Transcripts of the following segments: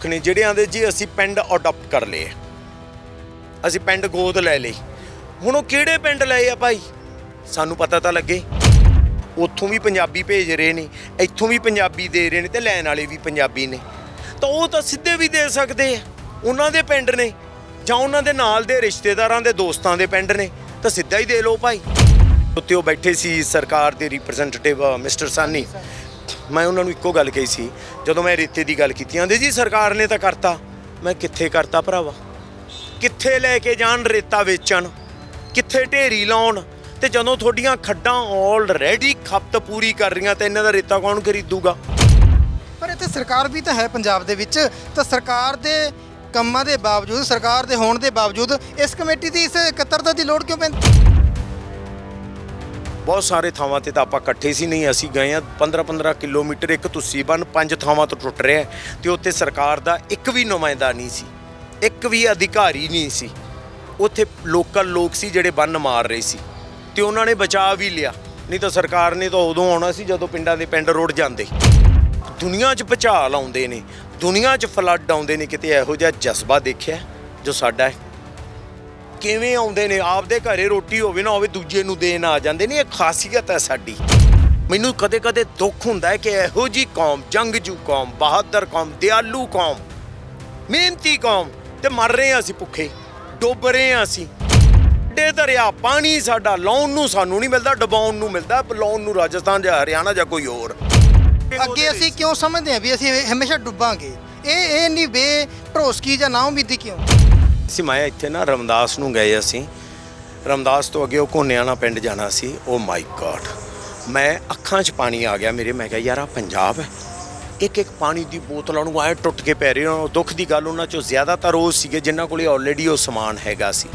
ਲੋਕ ਨੇ ਜਿਹੜੇ ਆਂਦੇ ਜੀ ਅਸੀਂ ਪਿੰਡ ਅਡਾਪਟ ਕਰ ਲਏ ਅਸੀਂ ਪਿੰਡ ਗੋਦ ਲੈ ਲਈ। ਹੁਣ ਉਹ ਕਿਹੜੇ ਪਿੰਡ ਲਏ ਆ ਭਾਈ? ਸਾਨੂੰ ਪਤਾ ਤਾਂ ਲੱਗੇ। ਉੱਥੋਂ ਵੀ ਪੰਜਾਬੀ ਭੇਜ ਰਹੇ ਨੇ, ਇੱਥੋਂ ਵੀ ਪੰਜਾਬੀ ਦੇ ਰਹੇ ਨੇ ਤੇ ਲੈਣ ਵਾਲੇ ਵੀ ਪੰਜਾਬੀ ਨੇ। ਤਾਂ ਉਹ ਤਾਂ ਸਿੱਧੇ ਵੀ ਦੇ ਸਕਦੇ ਆ। ਉਹਨਾਂ ਦੇ ਪਿੰਡ ਨੇ ਜਾਂ ਉਹਨਾਂ ਦੇ ਨਾਲ ਦੇ ਰਿਸ਼ਤੇਦਾਰਾਂ ਦੇ ਦੋਸਤਾਂ ਦੇ ਪਿੰਡ ਨੇ, ਤਾਂ ਸਿੱਧਾ ਹੀ ਦੇ ਲਓ ਭਾਈ। ਉੱਤੇ ਉਹ ਬੈਠੇ ਸੀ ਸਰਕਾਰ ਦੇ ਰਿਪਰੈਜ਼ੈਂਟੇਟਿਵ ਮਿਸਟਰ ਸਾਨੀ। ਮੈਂ ਉਹਨਾਂ ਨੂੰ ਇੱਕੋ ਗੱਲ ਕਹੀ ਸੀ, ਜਦੋਂ ਮੈਂ ਰੇਤੇ ਦੀ ਗੱਲ ਕੀਤੀ, ਆਂਦੇ ਜੀ ਸਰਕਾਰ ਨੇ ਤਾਂ ਕਰਤਾ। ਮੈਂ ਕਿੱਥੇ ਕਰਤਾ ਭਰਾਵਾ? ਕਿੱਥੇ ਲੈ ਕੇ ਜਾਣ ਰੇਤਾ ਵੇਚਣ? ਕਿੱਥੇ ਢੇਰੀ ਲਾਉਣ? ਤੇ ਜਦੋਂ ਤੁਹਾਡੀਆਂ ਖੱਡਾਂ ਆਲਰੇਡੀ ਖਪਤ ਪੂਰੀ ਕਰ ਰਹੀਆਂ, ਤਾਂ ਇਹਨਾਂ ਦਾ ਰੇਤਾ ਕੌਣ ਖਰੀਦੂਗਾ? ਪਰ ਇੱਥੇ ਸਰਕਾਰ ਵੀ ਤਾਂ ਹੈ ਪੰਜਾਬ ਦੇ ਵਿੱਚ। ਤਾਂ ਸਰਕਾਰ ਦੇ ਕੰਮਾਂ ਦੇ ਬਾਵਜੂਦ, ਸਰਕਾਰ ਦੇ ਹੋਣ ਦੇ ਬਾਵਜੂਦ ਇਸ ਕਮੇਟੀ ਦੀ ਇਸ ਇਕੱਤਰਤਾ ਦੀ ਲੋੜ ਕਿਉਂ ਪੈਂਦੀ? ਬਹੁਤ ਸਾਰੇ ਥਾਵਾਂ ਤੇ ਤਾਂ ਆਪਾਂ ਇਕੱਠੇ ਸੀ, ਨਹੀਂ, ਅਸੀਂ ਗਏ ਆ 15-15 ਕਿਲੋਮੀਟਰ ਇੱਕ ਤੁਸੀਂ ਬਨ, ਪੰਜ ਥਾਵਾਂ ਤੋਂ ਟੁੱਟ ਰਿਹਾ ਹੈ। ਤੇ ਉੱਥੇ ਸਰਕਾਰ ਦਾ ਇੱਕ ਵੀ ਨੁਮਾਇੰਦਾ ਨਹੀਂ ਸੀ। ਇੱਕ ਵੀ ਅਧਿਕਾਰੀ ਨਹੀਂ ਸੀ। ਉੱਥੇ ਲੋਕਲ ਲੋਕ ਸੀ ਜਿਹੜੇ ਬੰਨ ਮਾਰ ਰਹੇ ਸੀ। ਤੇ ਉਹਨਾਂ ਨੇ ਬਚਾ ਵੀ ਲਿਆ। ਨਹੀਂ ਤਾਂ ਸਰਕਾਰ ਨੇ ਤਾਂ ਉਦੋਂ ਆਉਣਾ ਸੀ ਜਦੋਂ ਪਿੰਡਾਂ ਦੇ ਪਿੰਡ ਰੋੜ ਜਾਂਦੇ। ਦੁਨੀਆ 'ਚ ਭੁਚਾਲ ਆਉਂਦੇ ਨੇ। ਦੁਨੀਆ 'ਚ ਫਲੱਡ ਆਉਂਦੇ ਨੇ। ਕਿਤੇ ਇਹੋ ਜਿਹਾ ਜਜ਼ਬਾ ਦੇਖਿਆ ਜੋ ਸਾਡਾ ਹੈ। ਕਿਵੇਂ ਆਉਂਦੇ ਨੇ? ਆਪਦੇ ਘਰੇ ਰੋਟੀ ਹੋਵੇ ਨਾ ਹੋਵੇ ਦੂਜੇ ਨੂੰ ਦੇਣ ਆ ਜਾਂਦੇ ਨੇ। ਇਹ ਖਾਸੀਅਤ ਹੈ ਸਾਡੀ। ਮੈਨੂੰ ਕਦੇ-ਕਦੇ ਦੁੱਖ ਹੁੰਦਾ ਹੈ ਕਿ ਇਹੋ ਜੀ ਕੌਮ, ਜੰਗਜੂ ਕੌਮ, ਬਹਾਦਰ ਕੌਮ, ਦਿਆਲੂ ਕੌਮ, ਮਿਹਨਤੀ ਕੌਮ, ਤੇ ਮਰ ਰਹੇ ਹਾਂ ਅਸੀਂ ਭੁੱਖੇ। ਡੁੱਬ ਰਹੇ ਹਾਂ ਅਸੀਂ। ਡੇ ਦਰਿਆ, ਪਾਣੀ ਸਾਡਾ, ਲਾਉਣ ਨੂੰ ਸਾਨੂੰ ਨਹੀਂ ਮਿਲਦਾ, ਡਬਾਉਣ ਨੂੰ ਮਿਲਦਾ, ਲਾਉਣ ਨੂੰ ਰਾਜਸਥਾਨ ਜਾਂ ਹਰਿਆਣਾ ਜਾਂ ਕੋਈ ਹੋਰ। ਅੱਗੇ ਅਸੀਂ ਕਿਉਂ ਸਮਝਦੇ ਹਾਂ ਵੀ ਅਸੀਂ ਹਮੇਸ਼ਾ ਡੁੱਬਾਂਗੇ? ਇਹ ਇਹ ਨਹੀਂ ਬੇ ਭਰੋਸਕੀ ਜਾਂ ਨਾ ਉਮੀਦੀ ਕਿਉਂ? ਅਸੀਂ ਮਾਇਆ ਇੱਥੇ ਨਾ ਰਮਦਾਸ ਨੂੰ ਗਏ ਅਸੀਂ। ਰਮਦਾਸ ਤੋਂ ਅੱਗੇ ਉਹ ਕੋਨਿਆਣਾ ਪਿੰਡ ਜਾਣਾ ਸੀ। ਉਹ ਮਾਈ ਗॉड ਮੈਂ ਅੱਖਾਂ 'ਚ ਪਾਣੀ ਆ ਗਿਆ ਮੇਰੇ। ਮੈਂ ਕਿਹਾ, ਯਾਰ ਆ ਪੰਜਾਬ ਹੈ। ਇੱਕ ਇੱਕ ਪਾਣੀ ਦੀ ਬੋਤਲਾਂ ਨੂੰ ਆਏ ਟੁੱਟ ਕੇ ਪੈ ਰਹੇ ਹੋ। ਦੁੱਖ ਦੀ ਗੱਲ ਉਹਨਾਂ 'ਚੋਂ ਜ਼ਿਆਦਾਤਰ ਉਹ ਸੀਗੇ ਜਿਨ੍ਹਾਂ ਕੋਲੇ ਆਲਰੇਡੀ ਉਹ ਸਮਾਨ ਹੈਗਾ ਸੀ।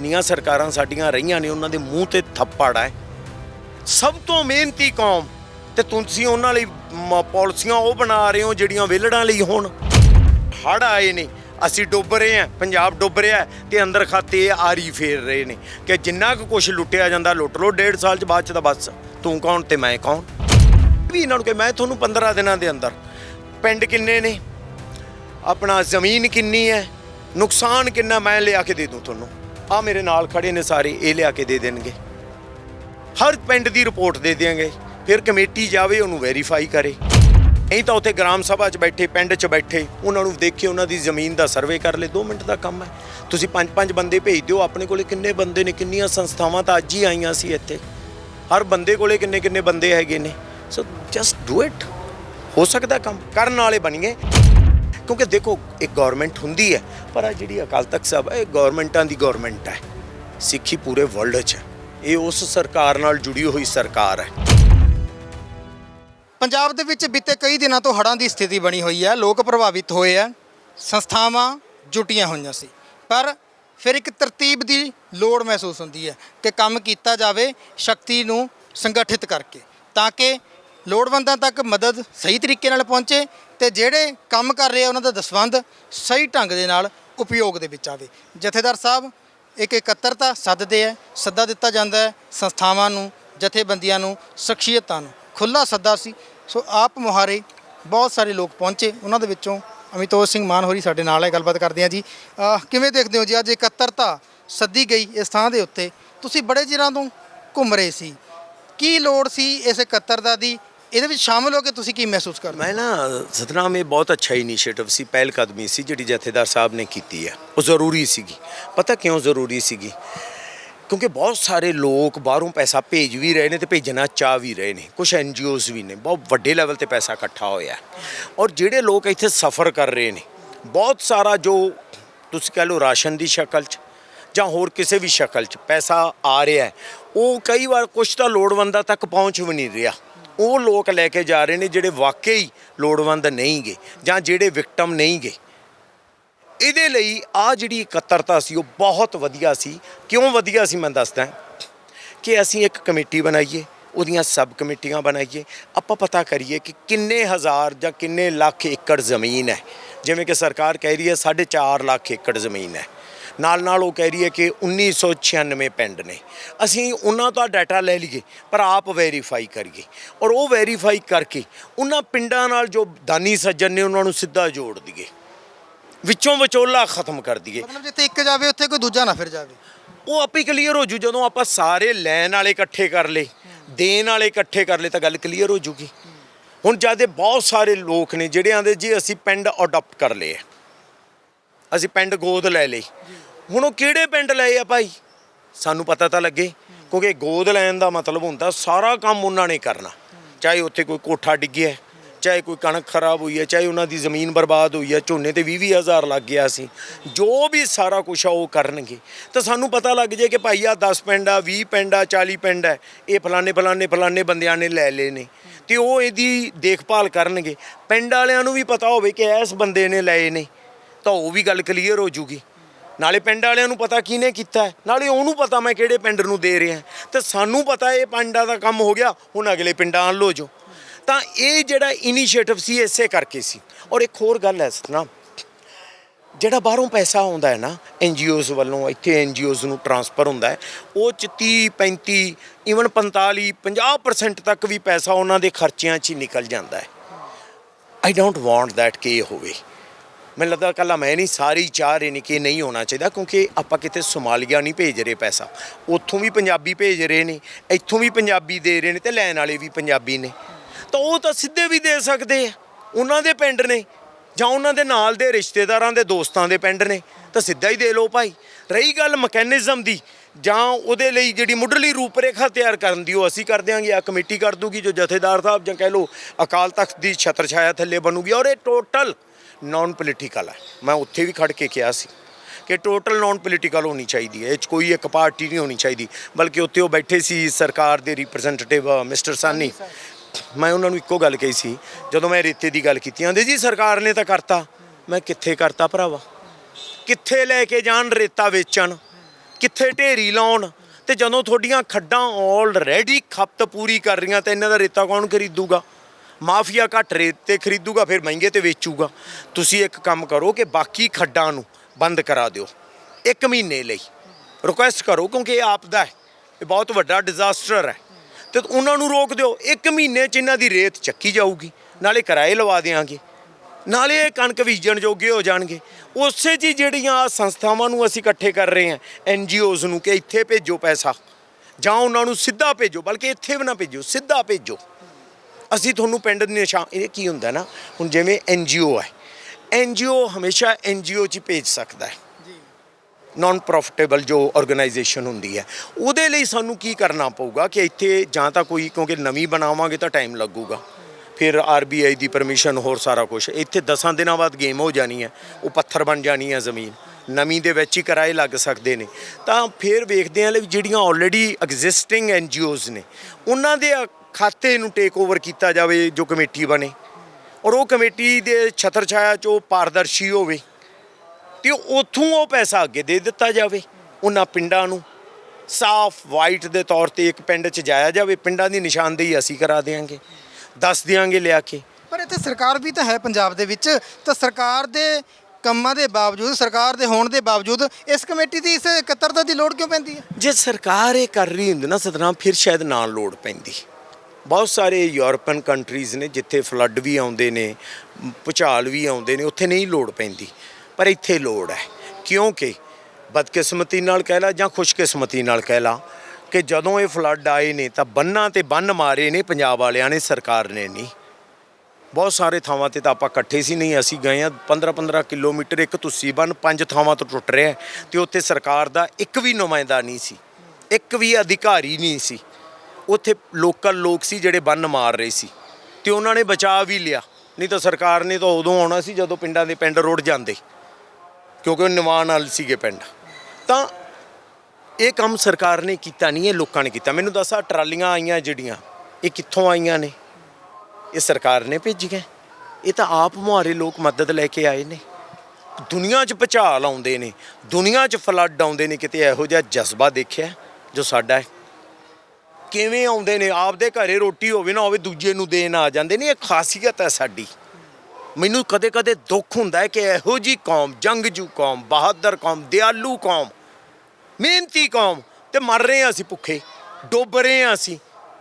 ਨੀਆਂ ਸਰਕਾਰਾਂ ਸਾਡੀਆਂ ਰਹੀਆਂ ਨੇ, ਉਹਨਾਂ ਦੇ ਮੂੰਹ ਤੇ ਥੱਪੜ ਹੈ। ਸਭ ਤੋਂ ਮਿਹਨਤੀ ਕੌਮ ਤੇ ਤੁਸੀਂ ਉਹਨਾਂ ਲਈ ਮ- ਪਾਲਿਸੀਆਂ ਉਹ ਬਣਾ ਰਹੇ ਹੋ ਜਿਹੜੀਆਂ ਵਿਲੜਾਂ ਲਈ ਹੋਣ। ਹੜ ਆਏ ਨੇ। ਅਸੀਂ ਡੁੱਬ ਰਹੇ ਹਾਂ, ਪੰਜਾਬ ਡੁੱਬ ਰਿਹਾ ਹੈ ਤੇ ਅੰਦਰ ਖਾਤੇ ਆਰੀ ਫੇਰ ਰਹੇ ਨੇ ਕਿ ਜਿੰਨਾ ਕੁ ਕੁਝ ਲੁੱਟਿਆ ਜਾਂਦਾ, ਲੁੱਟ ਲੋ ਡੇਢ ਸਾਲ ਚ ਬਾਅਦ ਚ ਤਾਂ ਬਸ। ਤੂੰ ਕੌਣ ਤੇ ਮੈਂ ਕੌਣ? ਵੀ ਇਹਨਾਂ ਨੂੰ ਕਿ ਮੈਂ ਤੁਹਾਨੂੰ 15 ਦਿਨਾਂ ਦੇ ਅੰਦਰ। ਪਿੰਡ ਕਿੰਨੇ ਨੇ? ਆਪਣਾ ਜ਼ਮੀਨ ਕਿੰਨੀ ਹੈ? ਨੁਕਸਾਨ ਕਿੰਨਾ ਮੈਂ ਲਿਆ ਕੇ ਦੇ ਦੂੰ ਤੁਹਾਨੂੰ। ਆ ਮੇਰੇ ਨਾਲ ਖੜੇ ਨੇ ਸਾਰੇ, ਇਹ ਲਿਆ ਕੇ ਦੇ ਦੇਣਗੇ। ਹਰ ਪਿੰਡ ਦੀ ਰਿਪੋਰਟ ਦੇ ਦਿਆਂਗੇ। ਫਿਰ ਕਮੇਟੀ ਜਾਵੇ, ਉਹਨੂੰ ਵੈਰੀਫਾਈ ਕਰੇ। ਨਹੀਂ ਤਾਂ ਉੱਥੇ ਗ੍ਰਾਮ ਸਭਾ 'ਚ ਬੈਠੇ, ਪਿੰਡ 'ਚ ਬੈਠੇ, ਉਹਨਾਂ ਨੂੰ ਦੇਖੇ, ਉਹਨਾਂ ਦੀ ਜ਼ਮੀਨ ਦਾ ਸਰਵੇ ਕਰ ਲੈ 2 ਮਿੰਟ ਦਾ ਕੰਮ ਹੈ। ਤੁਸੀਂ ਪੰਜ ਪੰਜ ਬੰਦੇ ਭੇਜ ਦਿਓ, ਆਪਣੇ ਕੋਲੇ ਕਿੰਨੇ ਬੰਦੇ ਨੇ, ਕਿੰਨੀਆਂ ਸੰਸਥਾਵਾਂ ਤਾਂ ਅੱਜ ਹੀ ਆਈਆਂ ਸੀ ਇੱਥੇ। ਹਰ ਬੰਦੇ ਕੋਲੇ ਕਿੰਨੇ ਕਿੰਨੇ ਬੰਦੇ ਹੈਗੇ ਨੇ। ਸੋ ਜਸਟ ਡੂ ਇਟ ਹੋ ਸਕਦਾ ਕੰਮ, ਕਰਨ ਵਾਲੇ ਬਣੀਏ। ਕਿਉਂਕਿ ਦੇਖੋ, ਇੱਕ ਗਵਰਨਮੈਂਟ ਹੁੰਦੀ ਹੈ, ਪਰ ਆ ਜਿਹੜੀ ਅਕਾਲ ਤਖਤ ਸਾਹਿਬ ਹੈ ਇਹ ਗਵਰਨਮੈਂਟਾਂ ਦੀ ਗਵਰਨਮੈਂਟ ਹੈ। ਸਿੱਖੀ ਪੂਰੇ ਵਰਲਡ 'ਚ ਇਹ ਉਸ ਸਰਕਾਰ ਨਾਲ ਜੁੜੀ ਹੋਈ ਸਰਕਾਰ ਹੈ। ਪੰਜਾਬ ਦੇ ਵਿੱਚ ਬੀਤੇ ਕਈ ਦਿਨਾਂ ਤੋਂ ਹੜ੍ਹਾਂ ਦੀ ਸਥਿਤੀ ਬਣੀ ਹੋਈ ਹੈ, ਲੋਕ ਪ੍ਰਭਾਵਿਤ ਹੋਏ ਆ ਸੰਸਥਾਵਾਂ ਜੁਟੀਆਂ ਹੋਈਆਂ ਸੀ। ਪਰ ਫਿਰ ਇੱਕ ਤਰਤੀਬ ਦੀ ਲੋੜ ਮਹਿਸੂਸ ਹੁੰਦੀ ਹੈ ਕਿ ਕੰਮ ਕੀਤਾ ਜਾਵੇ ਸ਼ਕਤੀ ਨੂੰ ਸੰਗਠਿਤ ਕਰਕੇ, ਤਾਂ ਕਿ ਲੋੜਵੰਦਾਂ ਤੱਕ ਮਦਦ ਸਹੀ ਤਰੀਕੇ ਨਾਲ ਪਹੁੰਚੇ ਤੇ ਜਿਹੜੇ ਕੰਮ ਕਰ ਰਹੇ ਆ, ਉਹਨਾਂ ਦਾ ਦਸਵੰਧ ਸਹੀ ਢੰਗ ਦੇ ਨਾਲ ਉਪਯੋਗ ਦੇ ਵਿੱਚ ਆਵੇ। ਜਥੇਦਾਰ ਸਾਹਿਬ, ਇੱਕ ਇਕੱਤਰਤਾ ਸੱਦਦੇ ਹੈ, ਸੱਦਾ ਦਿੱਤਾ ਜਾਂਦਾ ਹੈ, ਸੰਸਥਾਵਾਂ ਨੂੰ, ਜਥੇਬੰਦੀਆਂ ਨੂੰ, ਸ਼ਖਸੀਅਤਾਂ ਨੂੰ। ਖੁੱਲਾ ਸੱਦਾ ਸੀ ਸੋ ਆਪ ਮੁਹਾਰੇ ਬਹੁਤ ਸਾਰੇ ਲੋਕ ਪਹੁੰਚੇ। ਉਹਨਾਂ ਦੇ ਵਿੱਚੋਂ ਅਮਿਤੋਜ ਸਿੰਘ ਮਾਨ ਹੋਰੀ ਸਾਡੇ ਨਾਲ ਹੈ, ਗੱਲਬਾਤ ਕਰਦੇ ਹਾਂ ਜੀ। ਅਹ ਕਿਵੇਂ ਦੇਖਦੇ ਹੋ ਜੀ? ਅੱਜ ਇਕੱਤਰਤਾ ਸੱਦੀ ਗਈ ਇਸ ਥਾਂ ਦੇ ਉੱਤੇ। ਤੁਸੀਂ ਬੜੇ ਚਿਰਾਂ ਤੋਂ ਘੁੰਮ ਰਹੇ ਸੀ। ਕੀ ਲੋੜ ਸੀ ਇਸ ਇਕੱਤਰਤਾ ਦੀ? ਇਹਦੇ ਵਿੱਚ ਸ਼ਾਮਲ ਹੋ ਕੇ ਤੁਸੀਂ ਕੀ ਮਹਿਸੂਸ ਕਰਦੇ ਮੈਂ ਨਾ ਸਤਨਾਮ, ਇਹ ਬਹੁਤ ਅੱਛਾ ਇਨੀਸ਼ੀਏਟਿਵ ਸੀ। ਪਹਿਲ ਕਦਮੀ ਸੀ ਜਿਹੜੀ ਜਥੇਦਾਰ ਸਾਹਿਬ ਨੇ ਕੀਤੀ ਹੈ। ਉਹ ਜ਼ਰੂਰੀ ਸੀਗੀ। ਪਤਾ ਕਿਉਂ ਜ਼ਰੂਰੀ ਸੀਗੀ? ਕਿਉਂਕਿ ਬਹੁਤ ਸਾਰੇ ਲੋਕ ਬਾਹਰੋਂ ਪੈਸਾ ਭੇਜ ਵੀ ਰਹੇ ਨੇ ਤੇ ਭੇਜਣਾ ਚਾਹ ਵੀ ਰਹੇ ਨੇ। ਕੁਝ ਐਨਜੀਓਜ਼ ਵੀ ਨੇ। ਬਹੁਤ ਵੱਡੇ ਲੈਵਲ ਤੇ ਪੈਸਾ ਇਕੱਠਾ ਹੋਇਆ। ਔਰ ਜਿਹੜੇ ਲੋਕ ਇੱਥੇ ਸਫ਼ਰ ਕਰ ਰਹੇ ਨੇ, ਬਹੁਤ ਸਾਰਾ ਜੋ ਤੁਸੀਂ ਕਹ ਲਓ ਰਾਸ਼ਨ ਦੀ ਸ਼ਕਲ 'ਚ ਜਾਂ ਹੋਰ ਕਿਸੇ ਵੀ ਸ਼ਕਲ 'ਚ ਪੈਸਾ ਆ ਰਿਹਾ ਉਹ ਕਈ ਵਾਰ ਕੁਝ ਤਾਂ ਲੋੜਵੰਦਾਂ ਤੱਕ ਪਹੁੰਚ ਵੀ ਨਹੀਂ ਰਿਹਾ। ਉਹ ਲੋਕ ਲੈ ਕੇ ਜਾ ਰਹੇ ਨੇ ਜਿਹੜੇ ਵਾਕਈ ਲੋੜਵੰਦ ਨਹੀਂਗੇ ਜਾਂ ਜਿਹੜੇ ਵਿਕਟਮ ਨਹੀਂਗੇ। ਇਹਦੇ ਲਈ ਆ ਜਿਹੜੀ ਇਕੱਤਰਤਾ ਸੀ, ਉਹ ਬਹੁਤ ਵਧੀਆ ਸੀ। ਕਿਉਂ ਵਧੀਆ ਸੀ ਮੈਂ ਦੱਸਦਾ ਕਿ ਅਸੀਂ ਇੱਕ ਕਮੇਟੀ ਬਣਾਈਏ, ਉਹਦੀਆਂ ਸਬ ਕਮੇਟੀਆਂ ਬਣਾਈਏ। ਆਪਾਂ ਪਤਾ ਕਰੀਏ ਕਿ ਕਿੰਨੇ ਹਜ਼ਾਰ ਜਾਂ ਕਿੰਨੇ ਲੱਖ ਏਕੜ ਜ਼ਮੀਨ ਹੈ। ਜਿਵੇਂ ਕਿ ਸਰਕਾਰ ਕਹਿ ਰਹੀ ਹੈ 4.5 ਲੱਖ ਏਕੜ ਜ਼ਮੀਨ ਹੈ। ਨਾਲ ਨਾਲ ਉਹ ਕਹਿ ਰਹੀ ਹੈ ਕਿ 1996 ਪਿੰਡ ਨੇ। ਅਸੀਂ ਉਹਨਾਂ ਦਾ ਡਾਟਾ ਲੈ ਲਈਏ, ਪਰ ਆਪ ਵੈਰੀਫਾਈ ਕਰੀਏ। ਔਰ ਉਹ ਵੈਰੀਫਾਈ ਕਰਕੇ ਉਹਨਾਂ ਪਿੰਡਾਂ ਨਾਲ ਜੋ ਦਾਨੀ ਸੱਜਣ ਨੇ ਉਹਨਾਂ ਨੂੰ ਸਿੱਧਾ ਜੋੜ ਦਈਏ। ਵਿੱਚੋਂ ਵਿਚੋਲਾ ਖਤਮ ਕਰ ਦਈਏ। ਮਤਲਬ ਜਿੱਥੇ ਇੱਕ ਜਾਵੇ ਉੱਥੇ ਕੋਈ ਦੂਜਾ ਨਾ ਫਿਰ ਜਾਵੇ। ਉਹ ਆਪੇ ਕਲੀਅਰ ਹੋ ਜੂ ਜਦੋਂ ਆਪਾਂ ਸਾਰੇ ਲੈਣ ਵਾਲੇ ਇਕੱਠੇ ਕਰ ਲਏ ਦੇਣ ਵਾਲੇ ਇਕੱਠੇ ਕਰ ਲਏ ਤਾਂ ਗੱਲ ਕਲੀਅਰ ਹੋ ਜੂਗੀ। ਹੁਣ ਜਿਆਦੇ ਬਹੁਤ ਸਾਰੇ ਲੋਕ ਨੇ ਜਿਹੜੇ ਆਂਦੇ ਜੀ ਅਸੀਂ ਪਿੰਡ ਅਡਾਪਟ ਕਰ ਲਏ ਅਸੀਂ ਪਿੰਡ ਗੋਦ ਲੈ ਲਈ ਹੁਣ ਉਹ ਕਿਹੜੇ ਪਿੰਡ ਲਏ ਆ ਭਾਈ? ਸਾਨੂੰ ਪਤਾ ਤਾਂ ਲੱਗੇ ਕਿਉਂਕਿ ਗੋਦ ਲੈਣ ਦਾ ਮਤਲਬ ਹੁੰਦਾ ਸਾਰਾ ਕੰਮ ਉਹਨਾਂ ਨੇ ਕਰਨਾ। ਚਾਹੇ ਉੱਥੇ ਕੋਈ ਕੋਠਾ ਡਿੱਗਿਆ ਚਾਹੇ ਕੋਈ ਕਣਕ ਖਰਾਬ ਹੋਈ ਹੈ, ਚਾਹੇ ਉਹਨਾਂ ਦੀ ਜ਼ਮੀਨ ਬਰਬਾਦ ਹੋਈ ਹੈ, ਝੋਨੇ ਤੇ 20 ਹਜ਼ਾਰ ਲੱਗ ਗਿਆ ਸੀ। ਜੋ ਵੀ ਸਾਰਾ ਕੁਝ ਆ, ਉਹ ਕਰਨਗੇ। ਤਾਂ ਸਾਨੂੰ ਪਤਾ ਲੱਗ ਜੇ ਕਿ ਭਾਈ ਆ 10 ਪਿੰਡ ਆ 20 ਪਿੰਡ ਆ 40 ਪਿੰਡ ਹੈ ਇਹ ਫਲਾਣੇ ਫਲਾਣੇ ਫਲਾਣੇ ਬੰਦਿਆਂ ਨੇ ਲੈ ਲਏ ਨੇ। ਤੇ ਉਹ ਇਹਦੀ ਦੇਖਭਾਲ ਕਰਨਗੇ। ਪਿੰਡ ਵਾਲਿਆਂ ਨੂੰ ਵੀ ਪਤਾ ਹੋਵੇ ਕਿ ਇਸ ਬੰਦੇ ਨੇ ਲਏ ਨੇ, ਤਾਂ ਉਹ ਵੀ ਗੱਲ ਕਲੀਅਰ ਹੋ ਜੂਗੀ। ਨਾਲੇ ਪਿੰਡ ਵਾਲਿਆਂ ਨੂੰ ਪਤਾ ਕਿਹਨੇ ਕੀਤਾ ਨਾਲੇ ਉਹਨੂੰ ਪਤਾ ਮੈਂ ਕਿਹੜੇ ਪਿੰਡ ਨੂੰ ਦੇ ਰਿਹਾ ਤੇ ਸਾਨੂੰ ਪਤਾ ਇਹ ਪਿੰਡਾਂ ਦਾ ਕੰਮ ਹੋ ਗਿਆ, ਹੁਣ ਅਗਲੇ ਪਿੰਡਾਂ ਵੱਲ ਹੋ ਜੋ ਤਾਂ ਇਹ ਜਿਹੜਾ ਇਨੀਸ਼ੀਏਟਿਵ ਸੀ, ਇਸੇ ਕਰਕੇ ਸੀ। ਔਰ ਇੱਕ ਹੋਰ ਗੱਲ ਹੈ ਸਤਨਾਮ ਜਿਹੜਾ ਬਾਹਰੋਂ ਪੈਸਾ ਆਉਂਦਾ ਹੈ ਨਾ ਐਨਜੀਓਜ਼ ਵੱਲੋਂ, ਇੱਥੇ ਐਨਜੀਓਜ਼ ਨੂੰ ਟਰਾਂਸਫਰ ਹੁੰਦਾ ਹੈ, ਉਹ ਚ 30 35 ਈਵਨ 45 50% ਤੱਕ ਵੀ ਪੈਸਾ ਉਹਨਾਂ ਦੇ ਖਰਚਿਆਂ 'ਚ ਹੀ ਨਿਕਲ ਜਾਂਦਾ ਹੈ। ਆਈ ਡੋਂਟ ਵਾਂਟ ਥੈਟ ਕਿ ਇਹ ਹੋਵੇ। ਮੈਨੂੰ ਲੱਗਦਾ ਕੱਲਾ ਮੈਂ ਨਹੀਂ, ਸਾਰੀ ਚਾਹ ਰਹੇ ਨੇ ਕਿ ਨਹੀਂ ਹੋਣਾ ਚਾਹੀਦਾ, ਕਿਉਂਕਿ ਆਪਾਂ ਕਿਤੇ ਸੋਮਾਲੀਆ ਨਹੀਂ ਭੇਜ ਰਹੇ ਪੈਸਾ। ਉੱਥੋਂ ਵੀ ਪੰਜਾਬੀ ਭੇਜ ਰਹੇ ਨੇ, ਇੱਥੋਂ ਵੀ ਪੰਜਾਬੀ ਦੇ ਰਹੇ ਨੇ ਤੇ ਲੈਣ ਵਾਲੇ ਵੀ ਪੰਜਾਬੀ ਨੇ। ਤਾਂ ਉਹ ਤਾਂ ਸਿੱਧੇ ਵੀ ਦੇ ਸਕਦੇ ਆ। ਉਹਨਾਂ ਦੇ ਪਿੰਡ ਨੇ, ਜਾਂ ਉਹਨਾਂ ਦੇ ਨਾਲ ਦੇ ਰਿਸ਼ਤੇਦਾਰਾਂ ਦੇ ਦੋਸਤਾਂ ਦੇ ਪਿੰਡ ਨੇ, ਤਾਂ ਸਿੱਧਾ ਹੀ ਦੇ ਲਓ ਭਾਈ। ਰਹੀ ਗੱਲ ਮਕੈਨਿਜ਼ਮ ਦੀ, ਜਾਂ ਉਹਦੇ ਲਈ ਜਿਹੜੀ ਮੁੱਢਲੀ ਰੂਪਰੇਖਾ ਤਿਆਰ ਕਰਨ ਦੀ, ਉਹ ਅਸੀਂ ਕਰ ਦਿਆਂਗੇ। ਆ ਕਮੇਟੀ ਕਰ ਦੂਗੀ, ਜੋ ਜਥੇਦਾਰ ਸਾਹਿਬ, ਜਾਂ ਕਹਿ ਲਓ ਅਕਾਲ ਤਖਤ ਦੀ ਛਤਰ ਛਾਇਆ ਥੱਲੇ ਬਣੂਗੀ। ਔਰ ਇਹ ਟੋਟਲ ਨਾਨ ਪੋਲੀਟੀਕਲ ਹੈ। ਮੈਂ ਉੱਥੇ ਵੀ ਖੜ ਕੇ ਕਿਹਾ ਸੀ ਕਿ ਟੋਟਲ ਨਾਨ ਪੋਲੀਟੀਕਲ ਹੋਣੀ ਚਾਹੀਦੀ ਹੈ। ਇਹ 'ਚ ਕੋਈ ਇੱਕ ਪਾਰਟੀ ਨਹੀਂ ਹੋਣੀ ਚਾਹੀਦੀ, ਬਲਕਿ ਉੱਥੇ ਉਹ ਬੈਠੇ ਸੀ ਸਰਕਾਰ ਦੇ ਰਿਪਰੈਜ਼ੈਂਟੇਟਿਵ ਮਿਸਟਰ ਸਾਨੀ। ਮੈਂ ਉਹਨਾਂ ਨੂੰ ਇੱਕੋ ਗੱਲ ਕਹੀ ਸੀ, ਜਦੋਂ ਮੈਂ ਰੇਤੇ ਦੀ ਗੱਲ ਕੀਤੀ ਆਂਦੇ ਜੀ ਸਰਕਾਰ ਨੇ ਤਾਂ ਕਰਤਾ। ਮੈਂ ਕਿੱਥੇ ਕਰਤਾ ਭਰਾਵਾ? ਕਿੱਥੇ ਲੈ ਕੇ ਜਾਣ ਰੇਤਾ ਵੇਚਣ? ਕਿੱਥੇ ਢੇਰੀ ਲਾਉਣ? ਤੇ ਜਦੋਂ ਤੁਹਾਡੀਆਂ ਖੱਡਾਂ ਆਲਰੇਡੀ ਖਪਤ ਪੂਰੀ ਕਰ ਰਹੀਆਂ, ਤਾਂ ਇਹਨਾਂ ਦਾ ਰੇਤਾ ਕੌਣ ਖਰੀਦੂਗਾ? ਮਾਫੀਆ ਘੱਟ ਰੇਟ ਤੇ ਖਰੀਦੂਗਾ, ਫਿਰ ਮਹਿੰਗੇ ਤੇ ਵੇਚੂਗਾ। ਤੁਸੀਂ ਇੱਕ ਕੰਮ ਕਰੋ ਕਿ ਬਾਕੀ ਖੱਡਾਂ ਨੂੰ ਬੰਦ ਕਰਾ ਦਿਓ, ਇੱਕ ਮਹੀਨੇ ਲਈ। ਰਿਕੁਐਸਟ ਕਰੋ, ਕਿਉਂਕਿ ਇਹ ਆਪਦਾ ਹੈ। ਇਹ ਬਹੁਤ ਵੱਡਾ ਡਿਜ਼ਾਸਟਰ ਹੈ। ਤੇ ਉਹਨਾਂ ਨੂੰ ਰੋਕ ਦਿਓ। ਇੱਕ ਮਹੀਨੇ ਚ ਇਹਨਾਂ ਦੀ ਰੇਤ ਚੱਕੀ ਜਾਊਗੀ। ਨਾਲੇ ਕਿਰਾਏ ਲਵਾ ਦੇਾਂਗੇ ਨਾਲੇ ਇਹ ਕਣਕ ਬੀਜਣ ਜੋਗੇ ਹੋ ਜਾਣਗੇ। ਉਸੇ 'ਚ ਹੀ ਜਿਹੜੀਆਂ ਸੰਸਥਾਵਾਂ ਨੂੰ ਅਸੀਂ ਇਕੱਠੇ ਕਰ ਰਹੇ ਹਾਂ ਐਨਜੀਓਜ਼ ਨੂੰ ਕਿ ਇੱਥੇ ਭੇਜੋ ਪੈਸਾ। ਜਾਂ ਉਹਨਾਂ ਨੂੰ ਸਿੱਧਾ ਭੇਜੋ, ਬਲਕਿ ਇੱਥੇ ਵੀ ਨਾ ਭੇਜੋ, ਸਿੱਧਾ ਭੇਜੋ। ਅਸੀਂ ਤੁਹਾਨੂੰ ਪਿੰਡ ਦੇ ਨਿਸ਼ਾਨ ਇਹ ਕੀ ਹੁੰਦਾ ਨਾ? ਹੁਣ ਜਿਵੇਂ ਐਨਜੀਓ ਹੈ। ਐਨਜੀਓ ਹਮੇਸ਼ਾ ਐਨਜੀਓ 'ਚ ਭੇਜ ਸਕਦਾ ਹੈ। ਨਾਨ ਪ੍ਰੋਫਿਟੇਬਲ ਜੋ ਆਰਗੇਨਾਈਜੇਸ਼ਨ ਹੁੰਦੀ ਹੈ, ਉਹਦੇ ਲਈ ਸਾਨੂੰ ਕੀ ਕਰਨਾ ਪਊਗਾ ਕਿ ਇੱਥੇ ਜਾਂ ਤਾਂ ਕੋਈ, ਕਿਉਂਕਿ ਨਵੀਂ ਬਣਾਵਾਂਗੇ ਤਾਂ ਟਾਈਮ ਲੱਗੂਗਾ। ਫਿਰ ਆਰਬੀਆਈ ਦੀ ਪਰਮਿਸ਼ਨ ਹੋਰ ਸਾਰਾ ਕੁਝ ਇੱਥੇ 10 ਦਿਨਾਂ ਬਾਅਦ ਗੇਮ ਹੋ ਜਾਣੀ ਹੈ, ਉਹ ਪੱਥਰ ਬਣ ਜਾਣੀ ਹੈ ਜ਼ਮੀਨ। ਨਵੀਂ ਦੇ ਵਿੱਚ ਹੀ ਕਿਰਾਏ ਲੱਗ ਸਕਦੇ ਨੇ। ਤਾਂ ਫਿਰ ਵੇਖਦੇ ਹਾਂ ਵੀ ਜਿਹੜੀਆਂ ਆਲਰੇਡੀ ਐਗਜ਼ਿਸਟਿੰਗ ਐਨਜੀਓਜ਼ ਨੇ, ਉਹਨਾਂ ਦੇ ਖਾਤੇ ਨੂੰ ਟੇਕ ਓਵਰ ਕੀਤਾ ਜਾਵੇ, ਜੋ ਕਮੇਟੀ ਬਣੇ। ਔਰ ਉਹ ਕਮੇਟੀ ਦੇ ਛਤਰ ਛਾਇਆ 'ਚ ਉਹ ਪਾਰਦਰਸ਼ੀ ਹੋਵੇ। ਤੇ ਉਥੋਂ ਉਹ ਪੈਸਾ ਅੱਗੇ ਦੇ ਦਿੱਤਾ ਜਾਵੇ ਉਹਨਾਂ ਪਿੰਡਾਂ ਨੂੰ। ਸਾਫ਼ ਵਾਈਟ ਦੇ ਤੌਰ ਤੇ ਇੱਕ ਪਿੰਡ 'ਚ ਜਾਇਆ ਜਾਵੇ ਪਿੰਡਾਂ ਦੀ ਨਿਸ਼ਾਨਦੇਹੀ ਅਸੀਂ ਕਰਾ ਦੇਵਾਂਗੇ ਦੱਸ ਦਿਆਂਗੇ ਲਿਆ ਕੇ। ਪਰ ਇੱਥੇ ਸਰਕਾਰ ਵੀ ਤਾਂ ਹੈ ਪੰਜਾਬ ਦੇ ਵਿੱਚ ਤਾਂ ਸਰਕਾਰ ਦੇ ਕੰਮਾਂ ਦੇ ਬਾਵਜੂਦ ਸਰਕਾਰ ਦੇ ਹੋਣ ਦੇ ਬਾਵਜੂਦ ਇਸ ਕਮੇਟੀ ਦੀ ਇਸ ਇਕੱਤਰਤਾ ਦੀ ਲੋੜ ਕਿਉਂ ਪੈਂਦੀ ਹੈ? ਜੇ ਸਰਕਾਰ ਇਹ ਕਰ ਰਹੀ ਹੁੰਦੀ ਨਾ ਸਤਨਾਮ ਫਿਰ ਸ਼ਾਇਦ ਨਾਲ ਲੋੜ ਪੈਂਦੀ। ਬਹੁਤ ਸਾਰੇ ਯੂਰਪੀਅਨ ਕੰਟਰੀਜ਼ ਨੇ ਜਿੱਥੇ ਫਲੱਡ ਵੀ ਆਉਂਦੇ ਨੇ ਭੁਚਾਲ ਵੀ ਆਉਂਦੇ ਨੇ ਉੱਥੇ ਨਹੀਂ ਲੋੜ ਪੈਂਦੀ। ਪਰ ਇੱਥੇ ਲੋੜ ਹੈ। ਕਿਉਂਕਿ ਬਦਕਿਸਮਤੀ ਨਾਲ ਕਹਿ ਲਾ ਜਾਂ ਖੁਸ਼ਕਿਸਮਤੀ ਨਾਲ ਕਹਿ ਲਾ ਕਿ ਜਦੋਂ ਇਹ ਫਲੱਡ ਆਏ ਨੇ ਤਾਂ ਬੰਨਾਂ ਤੇ ਬੰਨ ਮਾਰੇ ਨੇ ਪੰਜਾਬ ਵਾਲਿਆਂ ਨੇ, ਸਰਕਾਰ ਨੇ ਨਹੀਂ। ਬਹੁਤ ਸਾਰੇ ਥਾਵਾਂ ਤੇ ਤਾਂ ਆਪਾਂ ਇਕੱਠੇ ਸੀ, ਨਹੀਂ ਅਸੀਂ ਗਏ ਆ 15 15 ਕਿਲੋਮੀਟਰ ਇੱਕ ਤੁਸੀਂ ਬੰਨ, ਪੰਜ ਥਾਵਾਂ ਤੋਂ ਟੁੱਟ ਰਿਹਾ ਹੈ ਤੇ ਉੱਥੇ ਸਰਕਾਰ ਦਾ ਇੱਕ ਵੀ ਨੁਮਾਇੰਦਾ ਨਹੀਂ ਸੀ। ਇੱਕ ਵੀ ਅਧਿਕਾਰੀ ਨਹੀਂ ਸੀ। ਉੱਥੇ ਲੋਕਲ ਲੋਕ ਸੀ ਜਿਹੜੇ ਬੰਨ ਮਾਰ ਰਹੇ ਸੀ ਤੇ ਉਹਨਾਂ ਨੇ ਬਚਾਅ ਵੀ ਲਿਆ। ਨਹੀਂ ਤਾਂ ਸਰਕਾਰ ਨੇ ਤਾਂ ਉਦੋਂ ਆਉਣਾ ਸੀ ਜਦੋਂ ਪਿੰਡਾਂ ਦੇ ਪਿੰਡ ਰੋਡ ਜਾਂਦੇ। ਕਿਉਂਕਿ ਉਹ ਨਿਵਾਨ ਨਾਲ ਸੀਗੇ ਪਿੰਡ। ਤਾਂ ਇਹ ਕੰਮ ਸਰਕਾਰ ਨੇ ਕੀਤਾ ਨਹੀਂ, ਇਹ ਲੋਕਾਂ ਨੇ ਕੀਤਾ। ਮੈਨੂੰ ਦੱਸਾ ਟਰਾਲੀਆਂ ਆਈਆਂ ਜਿਹੜੀਆਂ, ਇਹ ਕਿੱਥੋਂ ਆਈਆਂ ਨੇ? ਇਹ ਸਰਕਾਰ ਨੇ ਭੇਜੀਆਂ ਇਹ ਤਾਂ ਆਪ ਮੁਹਾਰੇ ਲੋਕ ਮਦਦ ਲੈ ਕੇ ਆਏ ਨੇ। ਦੁਨੀਆ 'ਚ ਭੁਚਾਲ ਆਉਂਦੇ ਨੇ, ਦੁਨੀਆ 'ਚ ਫਲੱਡ ਆਉਂਦੇ ਨੇ, ਕਿਤੇ ਇਹੋ ਜਿਹਾ ਜਜ਼ਬਾ ਦੇਖਿਆ ਜੋ ਸਾਡਾ ਹੈ। ਕਿਵੇਂ ਆਉਂਦੇ ਨੇ? ਆਪਦੇ ਘਰੇ ਰੋਟੀ ਹੋਵੇ ਨਾ ਹੋਵੇ, ਦੂਜੇ ਨੂੰ ਦੇਣ ਆ ਜਾਂਦੇ ਨੇ, ਇਹ ਖਾਸੀਅਤ ਹੈ ਸਾਡੀ। ਮੈਨੂੰ ਕਦੇ ਕਦੇ ਦੁੱਖ ਹੁੰਦਾ ਹੈ ਕਿ ਇਹੋ ਜੀ ਕੌਮ ਜੰਗਜੂ ਕੌਮ ਬਹਾਦਰ ਕੌਮ ਦਿਆਲੂ ਕੌਮ ਮਿਹਨਤੀ ਕੌਮ ਤੇ ਮਰ ਰਹੇ ਹਾਂ ਅਸੀਂ ਭੁੱਖੇ ਡੁੱਬ ਰਹੇ ਹਾਂ ਅਸੀਂ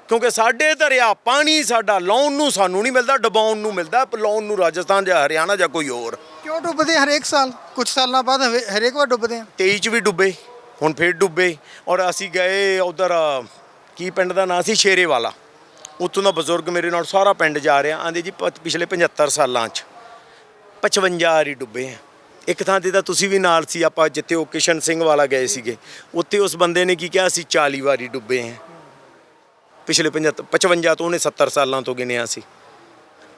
ਕਿਉਂਕਿ ਸਾਡੇ ਦਰਿਆ ਪਾਣੀ ਸਾਡਾ ਲਾਉਣ ਨੂੰ ਸਾਨੂੰ ਨਹੀਂ ਮਿਲਦਾ ਡਬਾਉਣ ਨੂੰ ਮਿਲਦਾ ਲਾਉਣ ਨੂੰ ਰਾਜਸਥਾਨ ਜਾਂ ਹਰਿਆਣਾ ਜਾਂ ਕੋਈ ਹੋਰ। ਕਿਉਂ ਡੁੱਬਦੇ ਆ ਹਰੇਕ ਸਾਲ? ਕੁਝ ਸਾਲਾਂ ਬਾਅਦ ਹਰੇਕ ਵਾਰ ਡੁੱਬਦੇ ਆ। 23 ਚ ਵੀ ਡੁੱਬੇ ਹੁਣ ਫੇਰ ਡੁੱਬੇ ਔਰ ਅਸੀਂ ਗਏ ਉਧਰ ਕੀ ਪਿੰਡ ਦਾ ਨਾਂ ਸੀ? ਸ਼ੇਰੇ ਵਾਲਾ ਉੱਥੋਂ ਦਾ ਬਜ਼ੁਰਗ ਮੇਰੇ ਨਾਲ ਸਾਰਾ ਪਿੰਡ ਜਾ ਰਿਹਾ ਆਂਦੇ ਜੀ ਪ- ਪਿਛਲੇ 75 ਸਾਲਾਂ ਚ 55 ਵਾਰੀ ਡੁੱਬੇ ਆ। ਇੱਕ ਥਾਂ ਤੇ ਤਾਂ ਤੁਸੀਂ ਵੀ ਨਾਲ ਸੀ, ਆਪਾਂ ਜਿੱਥੇ ਉਹ ਕਿਸ਼ਨ ਸਿੰਘ ਵਾਲਾ ਗਏ ਸੀਗੇ, ਉੱਥੇ ਉਸ ਬੰਦੇ ਨੇ ਕੀ ਕਿਹਾ, ਅਸੀਂ 40 ਵਾਰੀ ਡੁੱਬੇ ਆ। ਪਿਛਲੇ 75 55 ਤੋਂ ਉਹਨੇ 70 ਸਾਲਾਂ ਤੋਂ ਗਿਣਿਆ ਸੀ।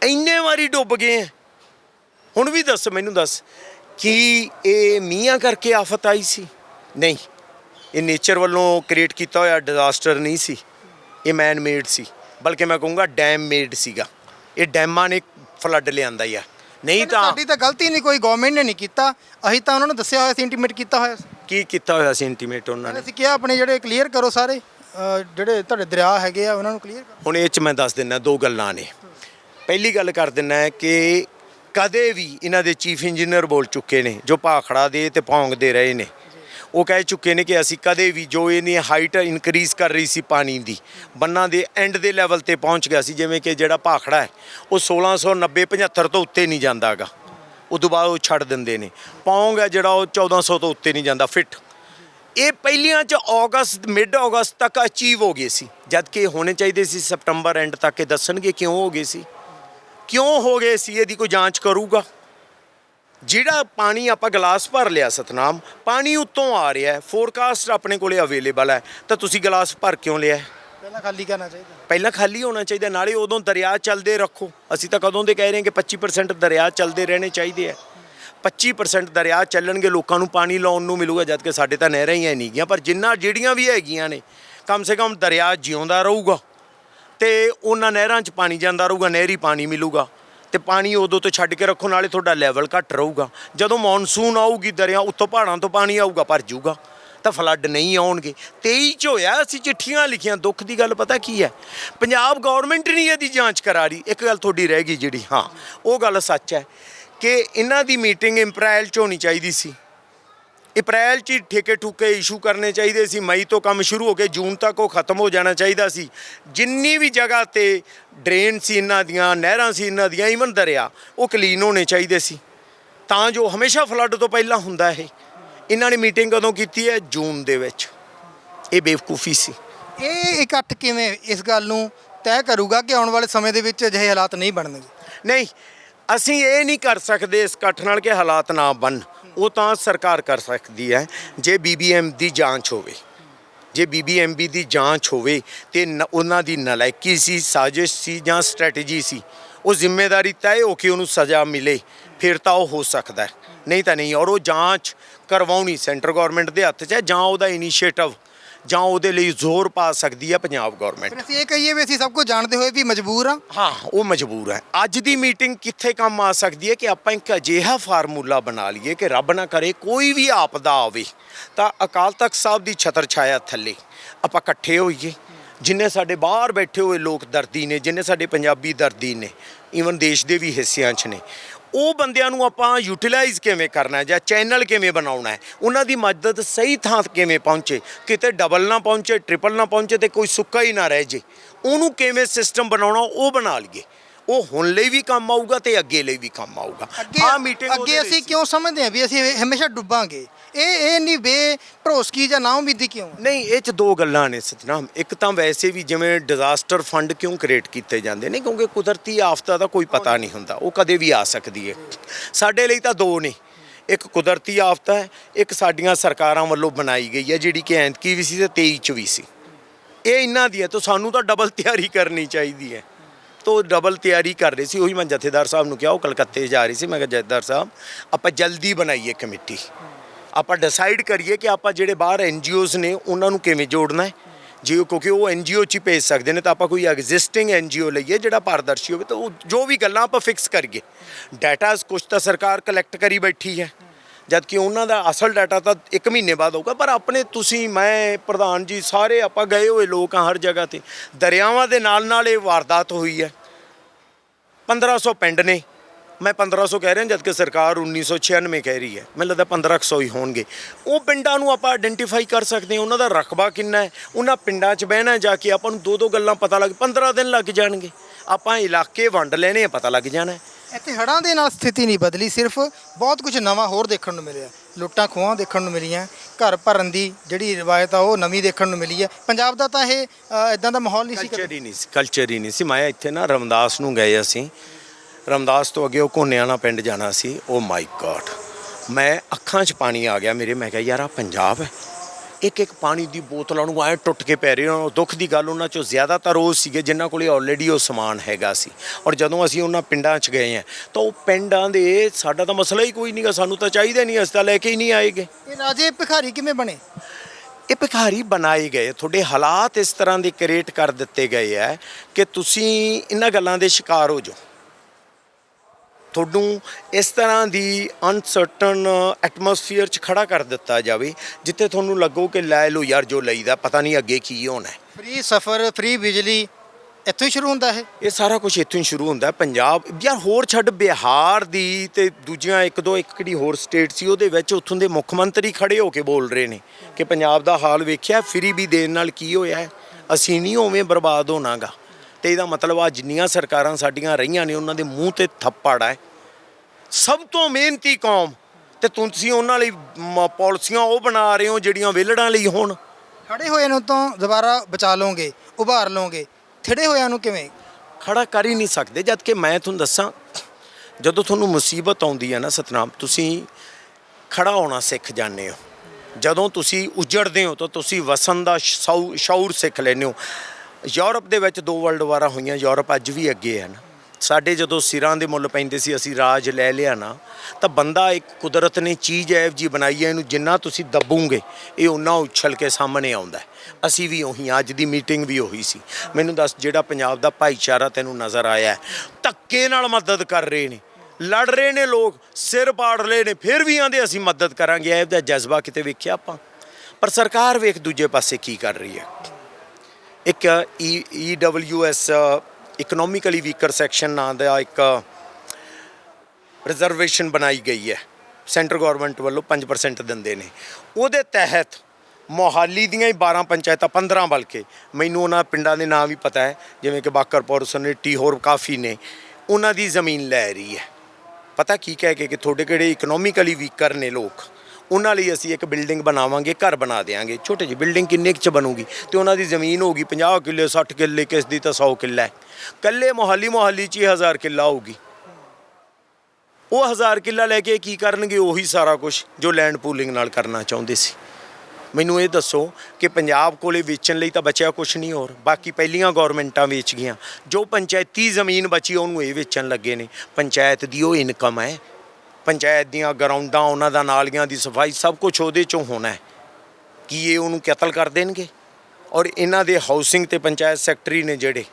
ਇੰਨੇ ਵਾਰੀ ਡੁੱਬ ਗਏ ਆ। ਹੁਣ ਵੀ ਦੱਸ, ਮੈਨੂੰ ਦੱਸ, ਕੀ ਇਹ ਮੀਆਂ ਕਰਕੇ ਆਫਤ ਆਈ ਸੀ? ਨਹੀਂ। ਇਹ ਨੇਚਰ ਵੱਲੋਂ ਕ੍ਰੀਏਟ ਕੀਤਾ ਹੋਇਆ ਡਿਜ਼ਾਸਟਰ ਨਹੀਂ ਸੀ। ਇਹ ਮੈਨ ਮੇਡ ਸੀ। ਬਲਕਿ ਮੈਂ ਕਹੂੰਗਾ ਡੈਮ ਮੇਡ ਸੀਗਾ। ਇਹ ਡੈਮਾਂ ਨੇ ਫਲੱਡ ਲਿਆਂਦਾ ਹੀ ਆ। ਨਹੀਂ ਤਾਂ ਸਾਡੀ ਤਾਂ ਗਲਤੀ ਨਹੀਂ ਕੋਈ ਗਵਰਨਮੈਂਟ ਨੇ ਨਹੀਂ ਕੀਤਾ। ਅਸੀਂ ਤਾਂ ਉਹਨਾਂ ਨੂੰ ਦੱਸਿਆ ਹੋਇਆ ਸੀ ਇੰਟੀਮੇਟ ਕੀਤਾ ਹੋਇਆ ਸੀ। ਕੀ ਕੀਤਾ ਹੋਇਆ ਸੀ ਇੰਟੀਮੇਟ ਉਹਨਾਂ ਨੇ? ਅਸੀਂ ਕਿਹਾ ਆਪਣੇ ਜਿਹੜੇ ਕਲੀਅਰ ਕਰੋ ਸਾਰੇ। ਜਿਹੜੇ ਤੁਹਾਡੇ ਦਰਿਆ ਹੈਗੇ ਆ ਉਹਨਾਂ ਨੂੰ ਕਲੀਅਰ ਕਰੋ। ਹੁਣ ਇਹ ਚ ਮੈਂ ਦੱਸ ਦਿੰਦਾ ਦੋ ਗੱਲਾਂ ਨੇ। ਪਹਿਲੀ ਗੱਲ ਕਰ ਦਿੰਦਾ ਹੈ ਕਿ ਕਦੇ ਵੀ ਇਹਨਾਂ ਦੇ ਚੀਫ ਇੰਜੀਨੀਅਰ ਬੋਲ ਚੁੱਕੇ ਨੇ ਜੋ ਭਾਖੜਾ ਦੇ ਤੇ ਭੌਂਗ ਦੇ ਰਹੇ ਨੇ। ਉਹ ਕਹਿ ਚੁੱਕੇ ਨੇ ਕਿ ਅਸੀਂ ਕਦੇ ਵੀ ਜੋ ਇਹਨੇ ਹਾਈਟ ਇਨਕਰੀਜ਼ ਕਰ ਰਹੀ ਸੀ ਪਾਣੀ ਦੀ, ਬੰਨਾਂ ਦੇ ਐਂਡ ਦੇ ਲੈਵਲ ਤੇ ਪਹੁੰਚ ਗਿਆ ਸੀ, ਜਿਵੇਂ ਕਿ ਜਿਹੜਾ ਭਾਖੜਾ ਹੈ, ਉਹ 1690 75 ਤੋਂ ਉੱਤੇ ਨਹੀਂ ਜਾਂਦਾਗਾ ਉਦੋਂ ਬਾਅਦ ਉਹ ਛੱਡ ਦਿੰਦੇ ਨੇ। ਪੌਂਗ ਹੈ ਜਿਹੜਾ ਉਹ 1400 ਤੋਂ ਉੱਤੇ ਨਹੀਂ ਜਾਂਦਾ ਫਿੱਟ ਇਹ ਪਹਿਲੀਆਂ ਚ ਅਗਸਤ ਮਿਡ ਅਗਸਤ ਤੱਕ ਅਚੀਵ ਹੋ ਗਏ ਸੀ। ਜਦ ਕਿ ਹੋਣੇ ਚਾਹੀਦੇ ਸੀ ਸਪਟੰਬਰ ਐਂਡ ਤੱਕ, ਇਹ ਦੱਸਣਗੇ ਕਿਉਂ ਹੋ ਗਏ ਸੀ। ਕਿਉਂ ਹੋ ਗਏ ਸੀ, ਇਹਦੀ ਕੋਈ ਜਾਂਚ ਕਰੂਗਾ। ਜਿਹੜਾ ਪਾਣੀ ਆਪਾਂ ਗਲਾਸ ਭਰ ਲਿਆ ਸਤਨਾਮ ਪਾਣੀ ਉੱਤੋਂ ਆ ਰਿਹਾ ਹੈ ਫੋਰਕਾਸਟ ਆਪਣੇ ਕੋਲੇ ਅਵੇਲੇਬਲ ਹੈ। ਤਾਂ ਤੁਸੀਂ ਗਲਾਸ ਭਰ ਕਿਉਂ ਲਿਆ ਹੈ? ਪਹਿਲਾਂ ਖਾਲੀ ਕਰਨਾ ਚਾਹੀਦਾ। ਪਹਿਲਾਂ ਖਾਲੀ ਹੋਣਾ ਚਾਹੀਦਾ ਨਾਲੇ ਉਦੋਂ ਦਰਿਆ ਚੱਲਦੇ ਰੱਖੋ। ਅਸੀਂ ਤਾਂ ਕਦੋਂ ਦੇ ਕਹਿ ਰਹੇ ਹਾਂ ਕਿ 25% ਦਰਿਆ ਚੱਲਦੇ ਰਹਿਣੇ ਚਾਹੀਦੇ ਆ 25% ਦਰਿਆ ਚੱਲਣਗੇ ਲੋਕਾਂ ਨੂੰ ਪਾਣੀ ਲਾਉਣ ਨੂੰ ਮਿਲੂਗਾ ਜਦ ਕਿ ਸਾਡੇ ਤਾਂ ਨਹਿਰਾਂ ਹੀ ਹੈ ਨਹੀਂ ਗੀਆਂ ਪਰ ਜਿੰਨਾ ਜਿਹੜੀਆਂ ਵੀ ਹੈਗੀਆਂ ਨੇ ਕਮ ਸੇ ਕਮ ਦਰਿਆ ਜਿਉਂਦਾ ਰਹੂਗਾ। ਤੇ ਉਹਨਾਂ ਨਹਿਰਾਂ 'ਚ ਪਾਣੀ ਜਾਂਦਾ ਰਹੂਗਾ ਨਹਿਰੀ ਪਾਣੀ ਮਿਲੂਗਾ। ਤੇ ਪਾਣੀ ਉਦੋਂ ਤੋਂ ਛੱਡ ਕੇ ਰੱਖੋ, ਨਾਲੇ ਤੁਹਾਡਾ ਲੈਵਲ ਘੱਟ ਰਹੂਗਾ। ਜਦੋਂ ਮੌਨਸੂਨ ਆਊਗੀ ਦਰਿਆ ਉੱਤੋਂ ਪਹਾੜਾਂ ਤੋਂ ਪਾਣੀ ਆਊਗਾ, ਭਰ ਜਾਊਗਾ ਤਾਂ ਫਲੱਡ ਨਹੀਂ ਆਉਣਗੇ। 23 ਚ ਹੋਇਆ, ਅਸੀਂ ਚਿੱਠੀਆਂ ਲਿਖੀਆਂ, ਦੁੱਖ ਦੀ ਗੱਲ ਪਤਾ ਕੀ ਹੈ? ਪੰਜਾਬ ਗਵਰਨਮੈਂਟ ਨਹੀਂ ਇਹਦੀ ਜਾਂਚ ਕਰਾ ਰਹੀ ਇੱਕ ਗੱਲ ਤੁਹਾਡੀ ਰਹਿ ਗਈ ਜਿਹੜੀ, ਹਾਂ, ਉਹ ਗੱਲ ਸੱਚ ਹੈ ਕਿ ਇਹਨਾਂ ਦੀ ਮੀਟਿੰਗ ਅਪ੍ਰੈਲ ਚ ਹੋਣੀ ਚਾਹੀਦੀ ਸੀ। ਅਪ੍ਰੈਲ 'ਚ ਠੇਕੇ ਠੁਕੇ ਇਸ਼ੂ ਕਰਨੇ ਚਾਹੀਦੇ ਸੀ ਮਈ ਤੋਂ ਕੰਮ ਸ਼ੁਰੂ ਹੋ ਕੇ ਜੂਨ ਤੱਕ ਉਹ ਖਤਮ ਹੋ ਜਾਣਾ ਚਾਹੀਦਾ ਸੀ। ਜਿੰਨੀ ਵੀ ਜਗ੍ਹਾ ਤੇ ਡਰੇਨ ਸੀ ਇਹਨਾਂ ਦੀਆਂ ਨਹਿਰਾਂ ਸੀ ਇਹਨਾਂ ਦੀਆਂ ਈਵਨ ਦਰਿਆ ਉਹ ਕਲੀਨ ਹੋਣੇ ਚਾਹੀਦੇ ਸੀ। ਤਾਂ ਜੋ ਹਮੇਸ਼ਾ ਫਲੱਡ ਤੋਂ ਪਹਿਲਾਂ ਹੁੰਦਾ ਇਹ ਇਹਨਾਂ ਨੇ ਮੀਟਿੰਗ ਕਦੋਂ ਕੀਤੀ ਹੈ? ਜੂਨ ਦੇ ਵਿੱਚ। ਇਹ ਬੇਵਕੂਫੀ ਸੀ। ਇਹ ਇਕੱਠ ਕਿਵੇਂ ਇਸ ਗੱਲ ਨੂੰ ਤੈਅ ਕਰੂਗਾ ਕਿ ਆਉਣ ਵਾਲੇ ਸਮੇਂ ਦੇ ਵਿੱਚ ਅਜਿਹੇ ਹਾਲਾਤ ਨਹੀਂ ਬਣਨਗੇ? ਨਹੀਂ ਅਸੀਂ ਇਹ ਨਹੀਂ ਕਰ ਸਕਦੇ ਇਸ ਇਕੱਠ ਨਾਲ ਕਿ ਹਾਲਾਤ ਨਾ ਬਣ ਉਹ ਤਾਂ ਸਰਕਾਰ ਕਰ ਸਕਦੀ ਹੈ, ਜੇ ਬੀਬੀਐਮ ਦੀ ਜਾਂਚ ਹੋਵੇ। ਜੇ ਬੀਬੀਐਮਬੀ ਦੀ ਜਾਂਚ ਹੋਵੇ ਤੇ ਨ- ਉਹਨਾਂ ਦੀ ਨਲਾਇਕੀ ਸੀ, ਸਾਜ਼ਿਸ਼ ਸੀ ਜਾਂ ਸਟ੍ਰੈਟਜੀ ਸੀ, ਉਹ ਜ਼ਿੰਮੇਵਾਰੀ ਤੈਅ ਹੋ ਕੇ ਉਹਨੂੰ ਸਜ਼ਾ ਮਿਲੇ, ਫਿਰ ਤਾਂ ਉਹ ਹੋ ਸਕਦਾ ਨਹੀਂ ਤਾਂ ਨਹੀਂ, ਔਰ ਉਹ ਜਾਂਚ ਕਰਵਾਉਣੀ ਸੈਂਟਰ ਗਵਰਨਮੈਂਟ ਦੇ ਹੱਥ 'ਚ ਹੈ ਜਾਂ ਉਹਦਾ ਇਨੀਸ਼ੀਏਟਿਵ ਜਾਂ ਉਹਦੇ ਲਈ ਜ਼ੋਰ ਪਾ ਸਕਦੀ ਹੈ ਪੰਜਾਬ ਗਵਰਨਮੈਂਟ ਅਸੀਂ ਇਹ ਕਹੀਏ ਵੀ ਅਸੀਂ ਸਭ ਕੁਝ ਜਾਣਦੇ ਹੋਏ ਵੀ ਮਜਬੂਰ ਆ ਹਾਂ ਉਹ ਮਜਬੂਰ ਹੈ। ਅੱਜ ਦੀ ਮੀਟਿੰਗ ਕਿੱਥੇ ਕੰਮ ਆ ਸਕਦੀ ਹੈ ਕਿ ਆਪਾਂ ਇੱਕ ਅਜਿਹਾ ਫਾਰਮੂਲਾ ਬਣਾ ਲਈਏ ਕਿ ਰੱਬ ਨਾ ਕਰੇ ਕੋਈ ਵੀ ਆਪਦਾ ਆਵੇ ਤਾਂ ਅਕਾਲ ਤਖਤ ਸਾਹਿਬ ਦੀ ਛਤਰ ਛਾਇਆ ਥੱਲੇ ਆਪਾਂ ਇਕੱਠੇ ਹੋਈਏ। ਜਿੰਨੇ ਸਾਡੇ ਬਾਹਰ ਬੈਠੇ ਹੋਏ ਲੋਕ ਦਰਦੀ ਨੇ ਜਿੰਨੇ ਸਾਡੇ ਪੰਜਾਬੀ ਦਰਦੀ ਨੇ ਈਵਨ ਦੇਸ਼ ਦੇ ਵੀ ਹਿੱਸਿਆਂ 'ਚ ਨੇ ਉਹ ਬੰਦਿਆਂ ਨੂੰ ਆਪਾਂ ਯੂਟਿਲਾਈਜ਼ ਕਿਵੇਂ ਕਰਨਾ ਹੈ ਜਾਂ ਚੈਨਲ ਕਿਵੇਂ ਬਣਾਉਣਾ ਹੈ? ਉਹਨਾਂ ਦੀ ਮਦਦ ਸਹੀ ਥਾਂ ਤੇ ਕਿਵੇਂ ਪਹੁੰਚੇ? ਕਿਤੇ ਡਬਲ ਨਾ ਪਹੁੰਚੇ ਟ੍ਰਿਪਲ ਨਾ ਪਹੁੰਚੇ ਤੇ ਕੋਈ ਸੁੱਕਾ ਹੀ ਨਾ ਰਹਿ ਜੇ। ਉਹਨੂੰ ਕਿਵੇਂ ਸਿਸਟਮ ਬਣਾਉਣਾ, ਉਹ ਬਣਾ ਲਈਏ। ਉਹ ਹੁਣ ਲਈ ਵੀ ਕੰਮ ਆਊਗਾ ਤੇ ਅੱਗੇ ਲਈ ਵੀ ਕੰਮ ਆਊਗਾ। meeting ਉਹਦੇ ਅੱਗੇ ਅਸੀਂ। ਕਿਉਂ ਸਮਝਦੇ ਹਾਂ ਵੀ ਅਸੀਂ ਹਮੇਸ਼ਾ ਡੁੱਬਾਂਗੇ? ਇਹ ਇਹ ਨਹੀਂ ਬੇ ਭਰੋਸਗੀ ਜਾਂ ਨਾ ਉਮੀਦੀ ਕਿਉਂ ਨਹੀਂ ਇਹ ਚ ਦੋ ਗੱਲਾਂ ਨੇ ਸਤਨਾਮ। ਇੱਕ ਤਾਂ ਵੈਸੇ ਵੀ ਜਿਵੇਂ ਡਿਜ਼ਾਸਟਰ ਫੰਡ ਕਿਉਂ ਕ੍ਰੀਏਟ ਕੀਤੇ ਜਾਂਦੇ ਨੇ ਕਿਉਂਕਿ ਕੁਦਰਤੀ ਆਫਤਾਂ ਦਾ ਕੋਈ ਪਤਾ ਨਹੀਂ ਹੁੰਦਾ। ਉਹ ਕਦੇ ਵੀ ਆ ਸਕਦੀ ਹੈ। ਸਾਡੇ ਲਈ ਤਾਂ ਦੋ ਨੇ। ਇੱਕ ਕੁਦਰਤੀ ਆਫਤ ਹੈ ਇੱਕ ਸਾਡੀਆਂ ਸਰਕਾਰਾਂ ਵੱਲੋਂ ਬਣਾਈ ਗਈ ਹੈ ਜਿਹੜੀ ਕਿ ਐਂਤਕੀ ਵੀ ਸੀ ਤੇ 23 ਚ ਵੀ ਸੀ। ਇਹ ਇਹਨਾਂ ਦੀ ਹੈ ਤਾਂ ਸਾਨੂੰ ਤਾਂ ਡਬਲ ਤਿਆਰੀ ਕਰਨੀ ਚਾਹੀਦੀ ਹੈ। ਤੋਂ ਡਬਲ ਤਿਆਰੀ ਕਰ ਰਹੇ ਸੀ, ਉਹੀ ਮੈਂ ਜਥੇਦਾਰ ਸਾਹਿਬ ਨੂੰ ਕਿਹਾ, ਉਹ ਕਲਕੱਤੇ ਜਾ ਰਹੀ ਸੀ, ਮੈਂ ਕਿਹਾ ਜਥੇਦਾਰ ਸਾਹਿਬ, ਆਪਾਂ ਜਲਦੀ ਬਣਾਈਏ ਕਮੇਟੀ। ਆਪਾਂ ਡਿਸਾਈਡ ਕਰੀਏ ਕਿ ਆਪਾਂ ਜਿਹੜੇ ਬਾਹਰ ਐਨਜੀਓਜ਼ ਨੇ, ਉਹਨਾਂ ਨੂੰ ਕਿਵੇਂ ਜੋੜਨਾ ਹੈ। ਜੇ ਉਹ- ਕਿਉਂਕਿ ਉਹ ਐਨਜੀਓ ਚ ਹੀ ਭੇਜ ਸਕਦੇ ਨੇ, ਤਾਂ ਆਪਾਂ ਕੋਈ ਐਗਜ਼ਿਸਟਿੰਗ ਐਨਜੀਓ ਲਈਏ, ਜਿਹੜਾ ਪਾਰਦਰਸ਼ੀ ਹੋਵੇ, ਤਾਂ ਉਹ ਜੋ ਵੀ ਗੱਲਾਂ ਆਪਾਂ ਫਿਕਸ ਕਰੀਏ। ਡਾਟਾ ਕੁਝ ਤਾਂ ਸਰਕਾਰ ਕਲੈਕਟ ਕਰੀ ਬੈਠੀ ਹੈ। ਜਦ ਕਿ ਉਹਨਾਂ ਦਾ ਅਸਲ ਡਾਟਾ ਤਾਂ 1 ਮਹੀਨੇ ਬਾਅਦ ਹੋਊਗਾ, ਪਰ ਆਪਣੇ ਤੁਸੀਂ, ਮੈਂ, ਪ੍ਰਧਾਨ ਜੀ, ਸਾਰੇ ਆਪਾਂ ਗਏ ਹੋਏ ਲੋਕ ਹਾਂ ਹਰ ਜਗ੍ਹਾ ਤੇ। ਦਰਿਆਵਾਂ ਦੇ ਨਾਲ ਨਾਲ ਇਹ ਵਾਰਦਾਤ ਹੋਈ ਹੈ। 1500 ਪਿੰਡ ਨੇ। ਮੈਂ 1500 ਕਹਿ ਰਿਹਾ ਜਦ ਕਿ ਸਰਕਾਰ 1996 ਕਹਿ ਰਹੀ ਹੈ। ਮੈਨੂੰ ਲੱਗਦਾ 1500 ਹੀ ਹੋਣਗੇ। ਉਹ ਪਿੰਡਾਂ ਨੂੰ ਆਪਾਂ ਆਇਡੈਂਟੀਫਾਈ ਕਰ ਸਕਦੇ ਹਾਂ। ਉਹਨਾਂ ਦਾ ਰਕਬਾ ਕਿੰਨਾ ਹੈ? ਉਹਨਾਂ ਪਿੰਡਾਂ 'ਚ ਬਹਿਣਾ ਜਾ ਕੇ ਆਪਾਂ ਨੂੰ ਦੋ ਦੋ ਗੱਲਾਂ ਪਤਾ ਲੱਗ 15 ਦਿਨ ਲੱਗ ਜਾਣਗੇ। ਆਪਾਂ ਇਲਾਕੇ ਵੰਡ ਲੈਣੇ ਆ, ਪਤਾ ਲੱਗ ਜਾਣਾ ਇੱਥੇ ਹੜ੍ਹਾਂ ਦੇ ਨਾਲ ਸਥਿਤੀ ਨਹੀਂ ਬਦਲੀ, ਸਿਰਫ ਬਹੁਤ ਕੁਝ ਨਵਾਂ ਹੋਰ ਦੇਖਣ ਨੂੰ ਮਿਲਿਆ। ਲੁੱਟਾਂ ਖੋਹਾਂ ਦੇਖਣ ਨੂੰ ਮਿਲੀਆਂ, ਘਰ ਭਰਨ ਦੀ ਜਿਹੜੀ ਰਿਵਾਇਤ ਆ, ਉਹ ਨਵੀਂ ਦੇਖਣ ਨੂੰ ਮਿਲੀ ਹੈ। ਪੰਜਾਬ ਦਾ ਤਾਂ ਇਹ ਇਦਾਂ ਦਾ ਮਾਹੌਲ ਨਹੀਂ ਸੀ ਕਲਚਰ ਹੀ ਨਹੀਂ ਸੀ ਕਲਚਰ ਹੀ ਨਹੀਂ ਸੀ। ਮੈਂ ਇੱਥੇ ਨਾ ਰਮਦਾਸ ਨੂੰ ਗਏ ਅਸੀਂ। ਰਮਦਾਸ ਤੋਂ ਅੱਗੇ ਉਹ ਕੋਨਿਆਣਾ ਪਿੰਡ ਜਾਣਾ ਸੀ। ਉਹ ਮਾਈ ਗॉड ਮੈਂ ਅੱਖਾਂ 'ਚ ਪਾਣੀ ਆ ਗਿਆ ਮੇਰੇ। ਮੈਂ ਕਿਹਾ, ਯਾਰ ਆ ਪੰਜਾਬ ਹੈ। ਇੱਕ ਇੱਕ ਪਾਣੀ ਦੀ ਬੋਤਲਾਂ ਨੂੰ ਐ ਟੁੱਟ ਕੇ ਪੈ ਰਹੇ ਹੋ ਦੁੱਖ ਦੀ ਗੱਲ ਉਹਨਾਂ 'ਚੋਂ ਜ਼ਿਆਦਾਤਰ ਉਹ ਸੀਗੇ ਜਿਨ੍ਹਾਂ ਕੋਲੇ ਆਲਰੇਡੀ ਉਹ ਸਮਾਨ ਹੈਗਾ ਸੀ। ਔਰ ਜਦੋਂ ਅਸੀਂ ਉਹਨਾਂ ਪਿੰਡਾਂ 'ਚ ਗਏ ਆ ਤਾਂ ਉਹ ਪਿੰਡਾਂ ਦੇ ਸਾਡਾ ਤਾਂ ਮਸਲਾ ਹੀ ਕੋਈ ਨਹੀਂਗਾ ਸਾਨੂੰ ਤਾਂ ਚਾਹੀਦਾ ਨਹੀਂ ਅਸੀਂ ਤਾਂ ਲੈ ਕੇ ਹੀ ਨਹੀਂ ਆਏਗੇ ਇਹ ਰਾਜੇ ਭਿਖਾਰੀ ਕਿਵੇਂ ਬਣੇ? ਇਹ ਭਿਖਾਰੀ ਬਣਾਏ ਗਏ। ਤੁਹਾਡੇ ਹਾਲਾਤ ਇਸ ਤਰ੍ਹਾਂ ਦੇ ਕ੍ਰੀਏਟ ਕਰ ਦਿੱਤੇ ਗਏ ਹੈ ਕਿ ਤੁਸੀਂ ਇਹਨਾਂ ਗੱਲਾਂ ਦੇ ਸ਼ਿਕਾਰ ਹੋ ਜਾਓ। ਤੁਹਾਨੂੰ ਇਸ ਤਰ੍ਹਾਂ ਦੀ ਅਨਸਰਟਨ ਐਟਮੋਸਫੀਅਰ 'ਚ ਖੜਾ ਕਰ ਦਿੱਤਾ ਜਾਵੇ ਜਿੱਥੇ ਤੁਹਾਨੂੰ ਲੱਗੋ ਕਿ ਲੈ ਲਓ ਯਾਰ ਜੋ ਲਈਦਾ ਪਤਾ ਨਹੀਂ ਅੱਗੇ ਕੀ ਹੋਣਾ ਹੈ। ਫ੍ਰੀ ਸਫ਼ਰ ਫ੍ਰੀ ਬਿਜਲੀ ਇੱਥੋਂ ਹੀ ਸ਼ੁਰੂ ਹੁੰਦਾ ਇਹ? ਇਹ ਸਾਰਾ ਕੁਝ ਇੱਥੋਂ ਹੀ ਸ਼ੁਰੂ ਹੁੰਦਾ ਹੈ। ਪੰਜਾਬ ਯਾਰ ਹੋਰ ਛੱਡ ਬਿਹਾਰ ਦੀ ਤੇ ਦੂਜੀਆਂ ਇੱਕ ਦੋ ਇੱਕ ਕਿਹੜੀ ਹੋਰ ਸਟੇਟ ਸੀ ਉਹਦੇ ਵਿੱਚ ਉੱਥੋਂ ਦੇ ਮੁੱਖ ਮੰਤਰੀ ਖੜੇ ਹੋ ਕੇ ਬੋਲ ਰਹੇ ਨੇ ਕਿ ਪੰਜਾਬ ਦਾ ਹਾਲ ਵੇਖਿਆ ਫਰੀ ਵੀ ਦੇਣ ਨਾਲ ਕੀ ਹੋਇਆ ਹੈ? ਅਸੀਂ ਨਹੀਂ ਉਵੇਂ ਬਰਬਾਦ ਹੋਣਾਗਾ। ਤੇ ਇਹਦਾ ਮਤਲਬ ਆ ਜਿੰਨੀਆਂ ਸਰਕਾਰਾਂ ਸਾਡੀਆਂ ਰਹੀਆਂ ਨੇ ਉਹਨਾਂ ਦੇ ਮੂੰਹ ਤੇ ਥੱਪੜ ਹੈ ਸਭ ਤੋਂ ਮਿਹਨਤੀ ਕੌਮ ਤੇ ਤੁਸੀਂ ਉਹਨਾਂ ਲਈ ਪਾਲਿਸੀਆਂ ਉਹ ਬਣਾ ਰਹੇ ਹੋ ਜਿਹੜੀਆਂ ਵਿਹਲੜਾਂ ਲਈ ਹੋਣ। ਖੜੇ ਹੋਏ ਨੂੰ ਤੋਂ ਦੁਬਾਰਾ ਬਚਾ ਲਓਗੇ ਉਭਾਰ ਲਓਗੇ। ਥਿੜੇ ਹੋਇਆਂ ਨੂੰ ਕਿਵੇਂ? ਖੜਾ ਕਰ ਹੀ ਨਹੀਂ ਸਕਦੇ ਜਦ ਕਿ ਮੈਂ ਤੁਹਾਨੂੰ ਦੱਸਾਂ ਜਦੋਂ ਤੁਹਾਨੂੰ ਮੁਸੀਬਤ ਆਉਂਦੀ ਹੈ ਨਾ ਸਤਨਾਮ ਤੁਸੀਂ ਖੜਾ ਹੋਣਾ ਸਿੱਖ ਜਾਂਦੇ ਹੋ। ਜਦੋਂ ਤੁਸੀਂ ਉਜੜਦੇ ਹੋ ਤਾਂ ਤੁਸੀਂ ਵਸਣ ਦਾ ਸ਼ੌਰ ਸਿੱਖ ਲੈਂਦੇ ਹੋ। ਯੂਰਪ ਦੇ ਵਿੱਚ ਦੋ ਵਰਲਡ ਵਾਰਾਂ ਹੋਈਆਂ ਯੂਰਪ ਅੱਜ ਵੀ ਅੱਗੇ ਹੈ ਨਾ। ਸਾਡੇ ਜਦੋਂ ਸਿਰਾਂ ਦੇ ਮੁੱਲ ਪੈਂਦੇ ਸੀ ਅਸੀਂ ਰਾਜ ਲੈ ਲਿਆ ਨਾ ਤਾਂ ਬੰਦਾ ਇੱਕ ਕੁਦਰਤ ਨੇ ਚੀਜ਼ ਐਵ ਜੀ ਬਣਾਈ ਹੈ ਇਹਨੂੰ ਜਿੰਨਾ ਤੁਸੀਂ ਦੱਬੋਗੇ ਇਹ ਉਹਨਾਂ ਉਛਲ ਕੇ ਸਾਹਮਣੇ ਆਉਂਦਾ ਹੈ। ਅਸੀਂ ਵੀ ਉਹੀ ਹਾਂ, ਅੱਜ ਦੀ ਮੀਟਿੰਗ ਵੀ ਉਹੀ ਸੀ। ਮੈਨੂੰ ਦੱਸ ਜਿਹੜਾ ਪੰਜਾਬ ਦਾ ਭਾਈਚਾਰਾ ਤੈਨੂੰ ਨਜ਼ਰ ਆਇਆ ਹੈ, ਧੱਕੇ ਨਾਲ ਮਦਦ ਕਰ ਰਹੇ ਨੇ। ਲੜ ਰਹੇ ਨੇ ਲੋਕ ਸਿਰ ਪਾੜ ਰਹੇ ਨੇ ਫਿਰ ਵੀ ਆਂਦੇ ਅਸੀਂ ਮਦਦ ਕਰਾਂਗੇ ਇਹ ਦਾ ਜਜ਼ਬਾ ਕਿਤੇ ਵੇਖਿਆ ਆਪਾਂ? ਪਰ ਸਰਕਾਰ ਵੇਖ ਦੂਜੇ ਪਾਸੇ ਕੀ ਕਰ ਰਹੀ ਹੈ। ਇੱਕ E W S economically weaker section ਨਾਂ ਦਾ ਇੱਕ ਰਿਜ਼ਰਵੇਸ਼ਨ ਬਣਾਈ ਗਈ ਹੈ। ਸੈਂਟਰ ਗਵਰਨਮੈਂਟ ਵੱਲੋਂ 5% ਦਿੰਦੇ ਨੇ। ਉਹਦੇ ਤਹਿਤ ਮੋਹਾਲੀ ਦੀਆਂ ਹੀ 12 ਪੰਚਾਇਤਾਂ 15 ਬਲਕੇ, ਮੈਨੂੰ ਉਹਨਾਂ ਪਿੰਡਾਂ ਦੇ ਨਾਂ ਵੀ ਪਤਾ ਹੈ, ਜਿਵੇਂ ਕਿ ਬਾਕਰਪੁਰ, ਸਨੇਟੀ ਹੋਰ ਕਾਫੀ ਨੇ। ਉਹਨਾਂ ਦੀ ਜ਼ਮੀਨ ਲੈ ਰਹੀ ਹੈ। ਪਤਾ ਕੀ ਕਹਿ ਕੇ ਕਿ ਤੁਹਾਡੇ ਕਿਹੜੇ ਇਕਨੋਮਿਕਲੀ ਵੀਕਰ ਨੇ ਲੋਕ? ਉਹਨਾਂ ਲਈ ਅਸੀਂ ਇੱਕ ਬਿਲਡਿੰਗ ਬਣਾਵਾਂਗੇ, ਘਰ ਬਣਾ ਦੇਵਾਂਗੇ ਛੋਟੇ ਜਿਹੀ ਬਿਲਡਿੰਗ ਕਿੰਨੇ ਕੁ ਚ ਬਣੂਗੀ? ਤੇ ਉਹਨਾਂ ਦੀ ਜ਼ਮੀਨ ਹੋਊਗੀ 50 ਕਿੱਲੇ 60 ਕਿੱਲੇ, ਕਿਸ ਦੀ ਤਾਂ 100 ਕਿੱਲਾ ਹੈ। ਕੱਲੇ ਮੋਹਾਲੀ ਮੋਹਾਲੀ ਚ ਹੀ 1000 ਕਿੱਲਾ ਹੋਊਗੀ ਉਹ 1000 ਕਿੱਲਾ ਲੈ ਕੇ ਕੀ ਕਰਨਗੇ? ਉਹੀ ਸਾਰਾ ਕੁਝ ਜੋ ਲੈਂਡ ਪੂਲਿੰਗ ਨਾਲ ਕਰਨਾ ਚਾਹੁੰਦੇ ਸੀ। ਮੈਨੂੰ ਇਹ ਦੱਸੋ ਕਿ ਪੰਜਾਬ ਕੋਲੇ ਵੇਚਣ ਲਈ ਤਾਂ ਬਚਿਆ ਕੁਝ ਨਹੀਂ ਹੋਰ। ਬਾਕੀ ਪਹਿਲੀਆਂ ਗਵਰਨਮੈਂਟਾਂ ਵੇਚ ਗਈਆਂ। ਜੋ ਪੰਚਾਇਤੀ ਜ਼ਮੀਨ ਬਚੀ ਉਹਨੂੰ ਇਹ ਵੇਚਣ ਲੱਗੇ ਨੇ। ਪੰਚਾਇਤ ਦੀ ਉਹ ਇਨਕਮ ਹੈ। ਪੰਚਾਇਤ ਦੀਆਂ ਗਰਾਊਂਡਾਂ, ਉਹਨਾਂ ਦਾ ਨਾਲੀਆਂ ਦੀ ਸਫ਼ਾਈ ਸਭ ਕੁਝ ਉਹਦੇ ਚੋਂ ਹੋਣਾ ਹੈ। ਕੀ ਇਹ ਉਹਨੂੰ ਕਤਲ ਕਰ ਦੇਣਗੇ? ਔਰ ਇਹਨਾਂ ਦੇ ਹਾਊਸਿੰਗ ਤੇ ਪੰਚਾਇਤ ਸੈਕਟਰੀ ਨੇ ਜਿਹੜੇ,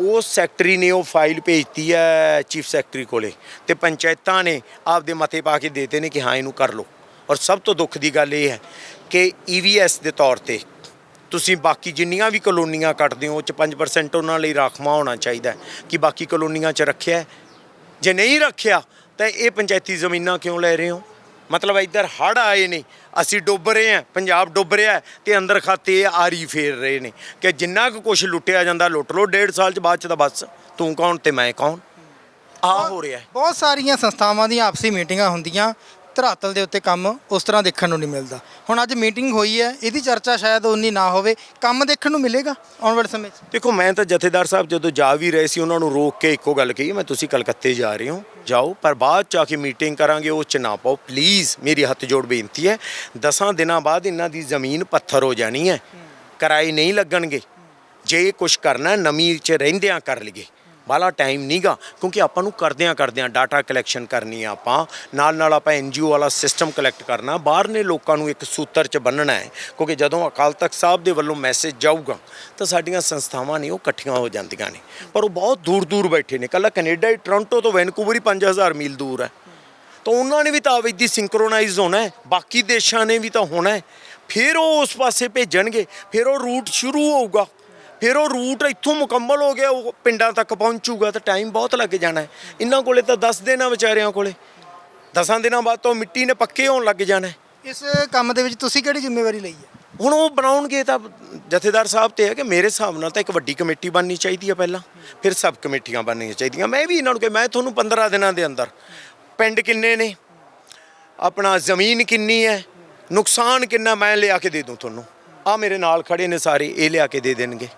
ਉਹ ਸੈਕਟਰੀ ਨੇ ਉਹ ਫਾਈਲ ਭੇਜਤੀ ਹੈ ਚੀਫ ਸੈਕਟਰੀ ਕੋਲੇ ਤੇ ਪੰਚਾਇਤਾਂ ਨੇ ਆਪਦੇ ਮਤੇ ਪਾ ਕੇ ਦੇਤੇ ਨੇ ਕਿ ਹਾਂ, ਇਹਨੂੰ ਕਰ ਲਓ। ਔਰ ਸਭ ਤੋਂ ਦੁੱਖ ਦੀ ਗੱਲ ਇਹ ਹੈ ਕਿ ਈਵੀਐਸ ਦੇ ਤੌਰ ਤੇ ਤੁਸੀਂ ਬਾਕੀ ਜਿੰਨੀਆਂ ਵੀ ਕਲੋਨੀਆਂ ਕੱਟਦੇ ਹੋ, ਉਹ ਚ 5% ਉਹਨਾਂ ਲਈ ਰਾਖਵਾਂ ਹੋਣਾ ਚਾਹੀਦਾ ਕਿ ਬਾਕੀ ਕਲੋਨੀਆਂ ਚ ਰੱਖਿਆ ਜੇ ਨਹੀਂ ਰੱਖਿਆ ਤਾਂ ਇਹ ਪੰਚਾਇਤੀ ਜ਼ਮੀਨਾਂ ਕਿਉਂ ਲੈ ਰਹੇ ਹੋ? ਮਤਲਬ ਇੱਧਰ ਹੜ੍ਹ ਆਏ ਨੇ ਅਸੀਂ ਡੁੱਬ ਰਹੇ ਹਾਂ ਪੰਜਾਬ ਡੁੱਬ ਰਿਹਾ ਤੇ ਅੰਦਰ ਖਾਤੇ ਆਰੀ ਫੇਰ ਰਹੇ ਨੇ ਕਿ ਜਿੰਨਾ ਕੁ ਕੁਝ ਲੁੱਟਿਆ ਜਾਂਦਾ ਲੁੱਟ ਲੋ ਡੇਢ ਸਾਲ ਚ ਬਾਅਦ ਚ ਤਾਂ ਬਸ ਤੂੰ ਕੌਣ ਤੇ ਮੈਂ ਕੌਣ? ਆ ਹੋ ਰਿਹਾ ਬਹੁਤ ਸਾਰੀਆਂ ਸੰਸਥਾਵਾਂ ਦੀਆਂ ਆਪਸੀ ਮੀਟਿੰਗਾਂ ਹੁੰਦੀਆਂ ਧਰਾਤਲ ਦੇ ਉੱਤੇ ਕੰਮ ਉਸ ਤਰ੍ਹਾਂ ਦੇਖਣ ਨੂੰ ਨਹੀਂ ਮਿਲਦਾ। ਹੁਣ ਅੱਜ ਮੀਟਿੰਗ ਹੋਈ ਹੈ, ਇਹਦੀ ਚਰਚਾ ਸ਼ਾਇਦ ਉਨੀ ਨਾ ਹੋਵੇ, ਕੰਮ ਦੇਖਣ ਨੂੰ ਮਿਲੇਗਾ ਆਉਣ ਵਾਲੇ ਸਮੇਂ 'ਚ? ਦੇਖੋ, ਮੈਂ ਤਾਂ ਜਥੇਦਾਰ ਸਾਹਿਬ ਜਦੋਂ ਜਾ ਵੀ ਰਹੇ ਸੀ, ਉਹਨਾਂ ਨੂੰ ਰੋਕ ਕੇ ਇੱਕੋ ਗੱਲ ਕਹੀ, ਮੈਂ ਤੁਸੀਂ ਕਲਕੱਤੇ ਜਾ ਰਹੇ ਹੋ, ਜਾਓ, ਪਰ ਬਾਅਦ ਚ ਆ ਕੇ ਮੀਟਿੰਗ ਕਰਾਂਗੇ, ਉਹ ਚ ਨਾ ਪਾਓ। ਪਲੀਜ਼ ਮੇਰੀ ਹੱਥ ਜੋੜ ਬੇਨਤੀ ਹੈ, ਦਸਾਂ ਦਿਨਾਂ ਬਾਅਦ ਇਹਨਾਂ ਦੀ ਜ਼ਮੀਨ ਪੱਥਰ ਹੋ ਜਾਣੀ ਹੈ। ਕਿਰਾਏ ਨਹੀਂ ਲੱਗਣਗੇ। ਜੇ ਕੁਝ ਕਰਨਾ ਨਮੀ ਚ ਰਹਿੰਦਿਆਂ ਕਰ ਲਈਏ। ਬਾਲਾ ਟਾਈਮ ਨਹੀਂਗਾ ਕਿਉਂਕਿ ਆਪਾਂ ਨੂੰ ਕਰਦਿਆਂ ਕਰਦਿਆਂ ਡਾਟਾ ਕਲੈਕਸ਼ਨ ਕਰਨੀ ਆ ਆਪਾਂ। ਨਾਲ ਨਾਲ ਆਪਾਂ ਐਨਜੀਓ ਵਾਲਾ ਸਿਸਟਮ ਕਲੈਕਟ ਕਰਨਾ ਬਾਹਰਨੇ ਲੋਕਾਂ ਨੂੰ ਇੱਕ ਸੂਤਰ 'ਚ ਬੰਨਣਾ ਹੈ, ਕਿਉਂਕਿ ਜਦੋਂ ਅਕਾਲ ਤਖਤ ਸਾਹਿਬ ਦੇ ਵੱਲੋਂ ਮੈਸੇਜ ਜਾਊਗਾ, ਤਾਂ ਸਾਡੀਆਂ ਸੰਸਥਾਵਾਂ ਨੇ ਉਹ ਇਕੱਠੀਆਂ ਹੋ ਜਾਂਦੀਆਂ ਨੇ। ਪਰ ਉਹ ਬਹੁਤ ਦੂਰ ਦੂਰ ਬੈਠੇ ਨੇ। ਕੱਲਾ ਕੈਨੇਡਾ ਹੀ, ਟੋਰਾਂਟੋ ਤੋਂ ਵੈਨਕੂਵਰ ਹੀ 5000 ਮੀਲ ਦੂਰ ਹੈ। ਤਾਂ ਉਹਨਾਂ ਨੇ ਵੀ ਤਾਂ ਆਪਦੀ ਸਿੰਕਰੋਨਾਈਜ਼ ਹੋਣਾ ਹੈ, ਬਾਕੀ ਦੇਸ਼ਾਂ ਨੇ ਵੀ ਤਾਂ ਹੋਣਾ ਹੈ। ਫਿਰ ਉਹ ਉਸ ਪਾਸੇ ਭੇਜਣਗੇ, ਫਿਰ ਉਹ ਰੂਟ ਸ਼ੁਰੂ ਹੋਊਗਾ। ਫਿਰ ਉਹ ਰੂਟ ਇੱਥੋਂ ਮੁਕੰਮਲ ਹੋ ਗਿਆ ਉਹ ਪਿੰਡਾਂ ਤੱਕ ਪਹੁੰਚੂਗਾ ਤਾਂ ਟਾਈਮ ਬਹੁਤ ਲੱਗ ਜਾਣਾ ਹੈ। ਇਹਨਾਂ ਕੋਲੇ ਤਾਂ 10 ਦਿਨ ਆ ਵਿਚਾਰਿਆਂ ਕੋਲੇ। 10 ਦਿਨਾਂ ਬਾਅਦ ਤਾਂ ਮਿੱਟੀ ਨੇ ਪੱਕੇ ਹੋਣ ਲੱਗ ਜਾਣਾ। ਇਸ ਕੰਮ ਦੇ ਵਿੱਚ ਤੁਸੀਂ ਕਿਹੜੀ ਜ਼ਿੰਮੇਵਾਰੀ ਲਈ ਹੈ? ਹੁਣ ਉਹ ਬਣਾਉਣਗੇ ਤਾਂ ਜਥੇਦਾਰ ਸਾਹਿਬ ਤੇ ਹੈ ਕਿ ਮੇਰੇ ਹਿਸਾਬ ਨਾਲ ਤਾਂ ਇੱਕ ਵੱਡੀ ਕਮੇਟੀ ਬਣਨੀ ਚਾਹੀਦੀ ਹੈ ਪਹਿਲਾਂ। ਫਿਰ ਸਬ ਕਮੇਟੀਆਂ ਬਣਨੀਆਂ ਚਾਹੀਦੀਆਂ। ਮੈਂ ਵੀ ਇਹਨਾਂ ਨੂੰ ਕਿ ਮੈਂ ਤੁਹਾਨੂੰ 15 ਦਿਨਾਂ ਦੇ ਅੰਦਰ ਪਿੰਡ ਕਿੰਨੇ ਨੇ ਆਪਣਾ ਜ਼ਮੀਨ ਕਿੰਨੀ ਹੈ ਨੁਕਸਾਨ ਕਿੰਨਾ ਮੈਂ ਲਿਆ ਕੇ ਦੇ ਦੂੰ ਤੁਹਾਨੂੰ। ਆ ਮੇਰੇ ਨਾਲ ਖੜੇ ਨੇ ਸਾਰੇ ਇਹ ਲਿਆ ਕੇ ਦੇ ਦੇਣਗੇ।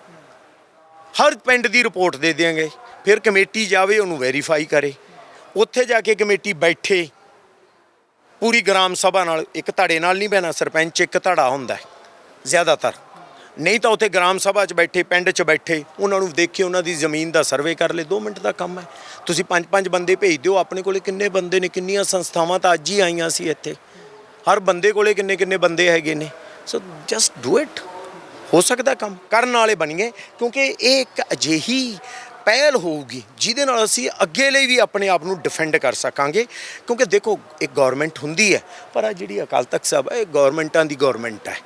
ਹਰ ਪਿੰਡ ਦੀ ਰਿਪੋਰਟ ਦੇ ਦਿਆਂਗੇ। ਫਿਰ ਕਮੇਟੀ ਜਾਵੇ, ਉਹਨੂੰ ਵੈਰੀਫਾਈ ਕਰੇ। ਉੱਥੇ ਜਾ ਕੇ ਕਮੇਟੀ ਬੈਠੇ। ਪੂਰੀ ਗ੍ਰਾਮ ਸਭਾ ਨਾਲ ਇੱਕ ਧੜੇ ਨਾਲ ਨਹੀਂ ਬਹਿਣਾ, ਸਰਪੰਚ ਇੱਕ ਧੜਾ ਹੁੰਦਾ ਹੈ, ਜ਼ਿਆਦਾਤਰ। ਨਹੀਂ ਤਾਂ ਉੱਥੇ ਗ੍ਰਾਮ ਸਭਾ 'ਚ ਬੈਠੇ, ਪਿੰਡ 'ਚ ਬੈਠੇ, ਉਹਨਾਂ ਨੂੰ ਦੇਖੇ, ਉਹਨਾਂ ਦੀ ਜ਼ਮੀਨ ਦਾ ਸਰਵੇ ਕਰ ਲੈ 2 ਮਿੰਟ ਦਾ ਕੰਮ ਹੈ। ਤੁਸੀਂ ਪੰਜ ਪੰਜ ਬੰਦੇ ਭੇਜ ਦਿਓ, ਆਪਣੇ ਕੋਲੇ ਕਿੰਨੇ ਬੰਦੇ ਨੇ, ਕਿੰਨੀਆਂ ਸੰਸਥਾਵਾਂ ਤਾਂ ਅੱਜ ਹੀ ਆਈਆਂ ਸੀ ਇੱਥੇ। ਹਰ ਬੰਦੇ ਕੋਲੇ ਕਿੰਨੇ ਕਿੰਨੇ ਬੰਦੇ ਹੈਗੇ ਨੇ। ਸੋ ਜਸਟ ਡੂ ਇਟ ਹੋ ਸਕਦਾ ਕੰਮ ਕਰਨ ਵਾਲੇ ਬਣੀਏ ਕਿਉਂਕਿ ਇਹ ਇੱਕ ਅਜਿਹੀ ਪਹਿਲ ਹੋਊਗੀ ਜਿਹਦੇ ਨਾਲ ਅਸੀਂ ਅੱਗੇ ਲਈ ਵੀ ਆਪਣੇ ਆਪ ਨੂੰ ਡਿਫੈਂਡ ਕਰ ਸਕਾਂਗੇ। ਕਿਉਂਕਿ ਦੇਖੋ ਇੱਕ ਗਵਰਨਮੈਂਟ ਹੁੰਦੀ ਹੈ ਪਰ ਆ ਜਿਹੜੀ ਅਕਾਲ ਤਖਤ ਸਾਹਿਬ ਹੈ ਇਹ ਗਵਰਨਮੈਂਟਾਂ ਦੀ ਗਵਰਨਮੈਂਟ ਹੈ।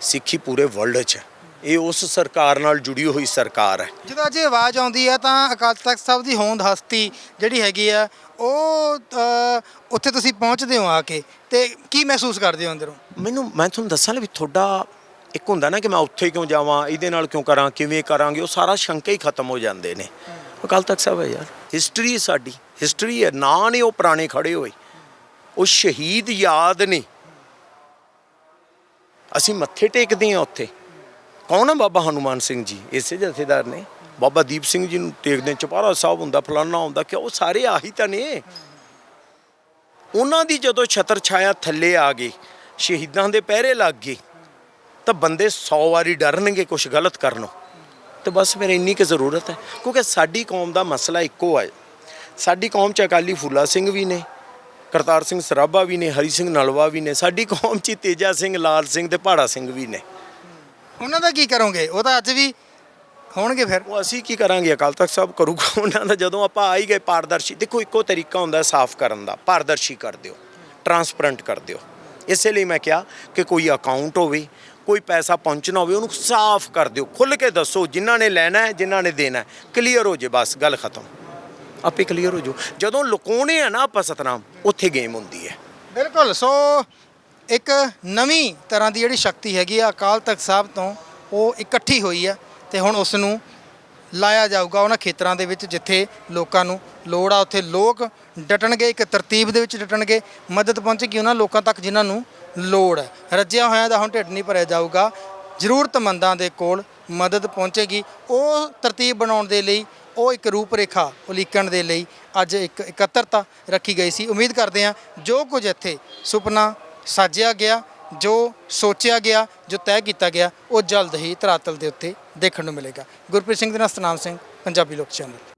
ਸਿੱਖੀ ਪੂਰੇ ਵਰਲਡ 'ਚ ਹੈ। ਇਹ ਉਸ ਸਰਕਾਰ ਨਾਲ ਜੁੜੀ ਹੋਈ ਸਰਕਾਰ ਹੈ। ਜਦੋਂ ਅੱਜ ਇਹ ਆਵਾਜ਼ ਆਉਂਦੀ ਹੈ ਤਾਂ ਅਕਾਲ ਤਖਤ ਸਾਹਿਬ ਦੀ ਹੋਂਦ ਹਸਤੀ ਜਿਹੜੀ ਹੈਗੀ ਆ ਉਹ ਉੱਥੇ ਤੁਸੀਂ ਪਹੁੰਚਦੇ ਹੋ ਆ ਕੇ ਤੇ ਕੀ ਮਹਿਸੂਸ ਕਰਦੇ ਹੋ ਅੰਦਰੋਂ? ਮੈਨੂੰ ਮੈਂ ਤੁਹਾਨੂੰ ਦੱਸਾਂ ਲੈ ਵੀ ਤੁਹਾਡਾ ਇੱਕ ਹੁੰਦਾ ਨਾ ਕਿ ਮੈਂ ਉੱਥੇ ਕਿਉਂ ਜਾਵਾਂ ਇਹਦੇ ਨਾਲ ਕਿਉਂ ਕਰਾਂ ਕਿਵੇਂ ਕਰਾਂਗੇ ਉਹ ਸਾਰਾ ਸ਼ੰਕੇ ਹੀ ਖਤਮ ਹੋ ਜਾਂਦੇ ਨੇ। ਅਕਾਲ ਤਖਤ ਸਾਹਿਬ ਹੈ ਯਾਰ। ਹਿਸਟਰੀ ਸਾਡੀ ਹਿਸਟਰੀ ਹੈ ਨਾਂ ਨੇ ਉਹ ਪੁਰਾਣੇ ਖੜੇ ਹੋਏ। ਉਹ ਸ਼ਹੀਦ ਯਾਦ ਨੇ। ਅਸੀਂ ਮੱਥੇ ਟੇਕਦੇ ਹਾਂ ਉੱਥੇ। ਕੌਣ ਆ ਬਾਬਾ ਹਨੂਮਾਨ ਸਿੰਘ ਜੀ? ਇਸੇ ਜਥੇਦਾਰ ਨੇ। ਬਾਬਾ ਦੀਪ ਸਿੰਘ ਜੀ ਨੂੰ ਟੇਕਦੇ ਚਪਾਰਾ ਸਾਹਿਬ ਹੁੰਦਾ ਫਲਾਨਾ ਹੁੰਦਾ ਕਿ ਉਹ ਸਾਰੇ ਆਹੀ ਤਾਂ ਨੇ। ਉਹਨਾਂ ਦੀ ਜਦੋਂ ਛਤਰ ਛਾਇਆ ਥੱਲੇ ਆ ਗਈ ਸ਼ਹੀਦਾਂ ਦੇ ਪਹਿਰੇ ਲੱਗ ਗਏ। ਤਾਂ ਬੰਦੇ 100 ਵਾਰੀ ਡਰਨਗੇ ਕੁਝ ਗਲਤ ਕਰਨੋਂ। ਤੇ ਬਸ ਫਿਰ ਇੰਨੀ ਕੁ ਜ਼ਰੂਰਤ ਹੈ। ਕਿਉਂਕਿ ਸਾਡੀ ਕੌਮ ਦਾ ਮਸਲਾ ਇੱਕੋ ਹੈ ਸਾਡੀ ਕੌਮ ਚ ਅਕਾਲੀ ਫੂਲਾ ਸਿੰਘ ਵੀ ਨੇ ਕਰਤਾਰ ਸਿੰਘ ਸਰਾਭਾ ਵੀ ਨੇ ਹਰੀ ਸਿੰਘ ਨਲਵਾ ਵੀ ਨੇ ਸਾਡੀ ਕੌਮ ਚ ਤੇਜਾ ਸਿੰਘ ਲਾਲ ਸਿੰਘ ਤੇ ਪਹਾੜਾ ਸਿੰਘ ਵੀ ਨੇ। ਉਹਨਾਂ ਦਾ ਕੀ ਕਰੋਗੇ? ਉਹ ਤਾਂ ਅੱਜ ਵੀ ਹੋਣਗੇ ਫਿਰ। ਉਹ ਅਸੀਂ ਕੀ ਕਰਾਂਗੇ? ਅਕਾਲ ਤਖਤ ਸਾਹਿਬ ਕਰੂਗਾ ਉਹਨਾਂ ਦਾ। ਜਦੋਂ ਆਪਾਂ ਆ ਹੀ ਗਏ ਪਾਰਦਰਸ਼ੀ ਦੇਖੋ ਇੱਕੋ ਤਰੀਕਾ ਹੁੰਦਾ ਸਾਫ਼ ਕਰਨ ਦਾ। ਪਾਰਦਰਸ਼ੀ ਕਰ ਦਿਓ ਟਰਾਂਸਪਰੈਂਟ ਕਰ ਦਿਓ। ਇਸੇ ਲਈ ਮੈਂ ਕਿਹਾ ਕਿ ਕੋਈ ਅਕਾਊਂਟ ਹੋਵੇ ਕੋਈ ਪੈਸਾ ਪਹੁੰਚਣਾ ਹੋਵੇ, ਉਹਨੂੰ ਸਾਫ਼ ਕਰ ਦਿਓ। ਖੁੱਲ ਕੇ ਦੱਸੋ ਜਿਨ੍ਹਾਂ ਨੇ ਲੈਣਾ ਹੈ, ਜਿਨ੍ਹਾਂ ਨੇ ਦੇਣਾ ਹੈ। ਕਲੀਅਰ ਹੋ ਜੇ ਬਸ, ਗੱਲ ਖਤਮ। ਆਪੇ ਕਲੀਅਰ ਹੋ ਜਾਓ। ਜਦੋਂ ਲੁਕਾਉਣੇ ਆ ਨਾ ਆਪਾਂ ਸਤਨਾਮ, ਉੱਥੇ ਗੇਮ ਹੁੰਦੀ ਹੈ। ਬਿਲਕੁਲ, ਸੋ ਇੱਕ ਨਵੀਂ ਤਰ੍ਹਾਂ ਦੀ ਜਿਹੜੀ ਸ਼ਕਤੀ ਹੈਗੀ ਆ, ਅਕਾਲ ਤਖਤ ਸਾਹਿਬ ਤੋਂ ਉਹ ਇਕੱਠੀ ਹੋਈ ਆ ਤੇ ਹੁਣ ਉਸ ਨੂੰ ਲਾਇਆ ਜਾਊਗਾ ਉਹਨਾਂ ਖੇਤਰਾਂ ਦੇ ਵਿੱਚ ਜਿੱਥੇ ਲੋਕਾਂ ਨੂੰ ਲੋੜ ਆ। ਉੱਥੇ ਲੋਕ ਡਟਣਗੇ, ਇੱਕ ਤਰਤੀਬ ਦੇ ਵਿੱਚ ਡਟਣਗੇ। ਮਦਦ ਪਹੁੰਚੇਗੀ ਉਹਨਾਂ ਲੋਕਾਂ ਤੱਕ ਜਿਨ੍ਹਾਂ ਨੂੰ ਲੋੜ। ਹੈ ਰੱਜਿਆ ਹੋਇਆ ਦਾ ਹੁਣ ਢਿੱਡ ਨਹੀਂ ਭਰਿਆ ਜਾਊਗਾ। ਜ਼ਰੂਰਤਮੰਦਾਂ ਦੇ ਕੋਲ ਮਦਦ ਪਹੁੰਚੇਗੀ। ਉਹ ਤਰਤੀਬ ਬਣਾਉਣ ਦੇ ਲਈ, ਉਹ ਇੱਕ ਰੂਪਰੇਖਾ ਉਲੀਕਣ ਦੇ ਲਈ ਅੱਜ ਇੱਕ ਇਕੱਤਰਤਾ ਰੱਖੀ ਗਈ ਸੀ। ਉਮੀਦ ਕਰਦੇ ਹਾਂ ਜੋ ਕੁਝ ਇੱਥੇ ਸੁਪਨਾ ਸਾਜਿਆ ਗਿਆ, ਜੋ ਸੋਚਿਆ ਗਿਆ, ਜੋ ਤੈਅ ਕੀਤਾ ਗਿਆ, ਉਹ ਜਲਦ ਹੀ ਧਰਾਤਲ ਦੇ ਉੱਤੇ ਦੇਖਣ ਨੂੰ ਮਿਲੇਗਾ। ਗੁਰਪ੍ਰੀਤ ਸਿੰਘ ਦੇ ਨਾਲ ਸਤਨਾਮ ਸਿੰਘ, ਪੰਜਾਬੀ ਲੋਕ ਚੈਨਲ।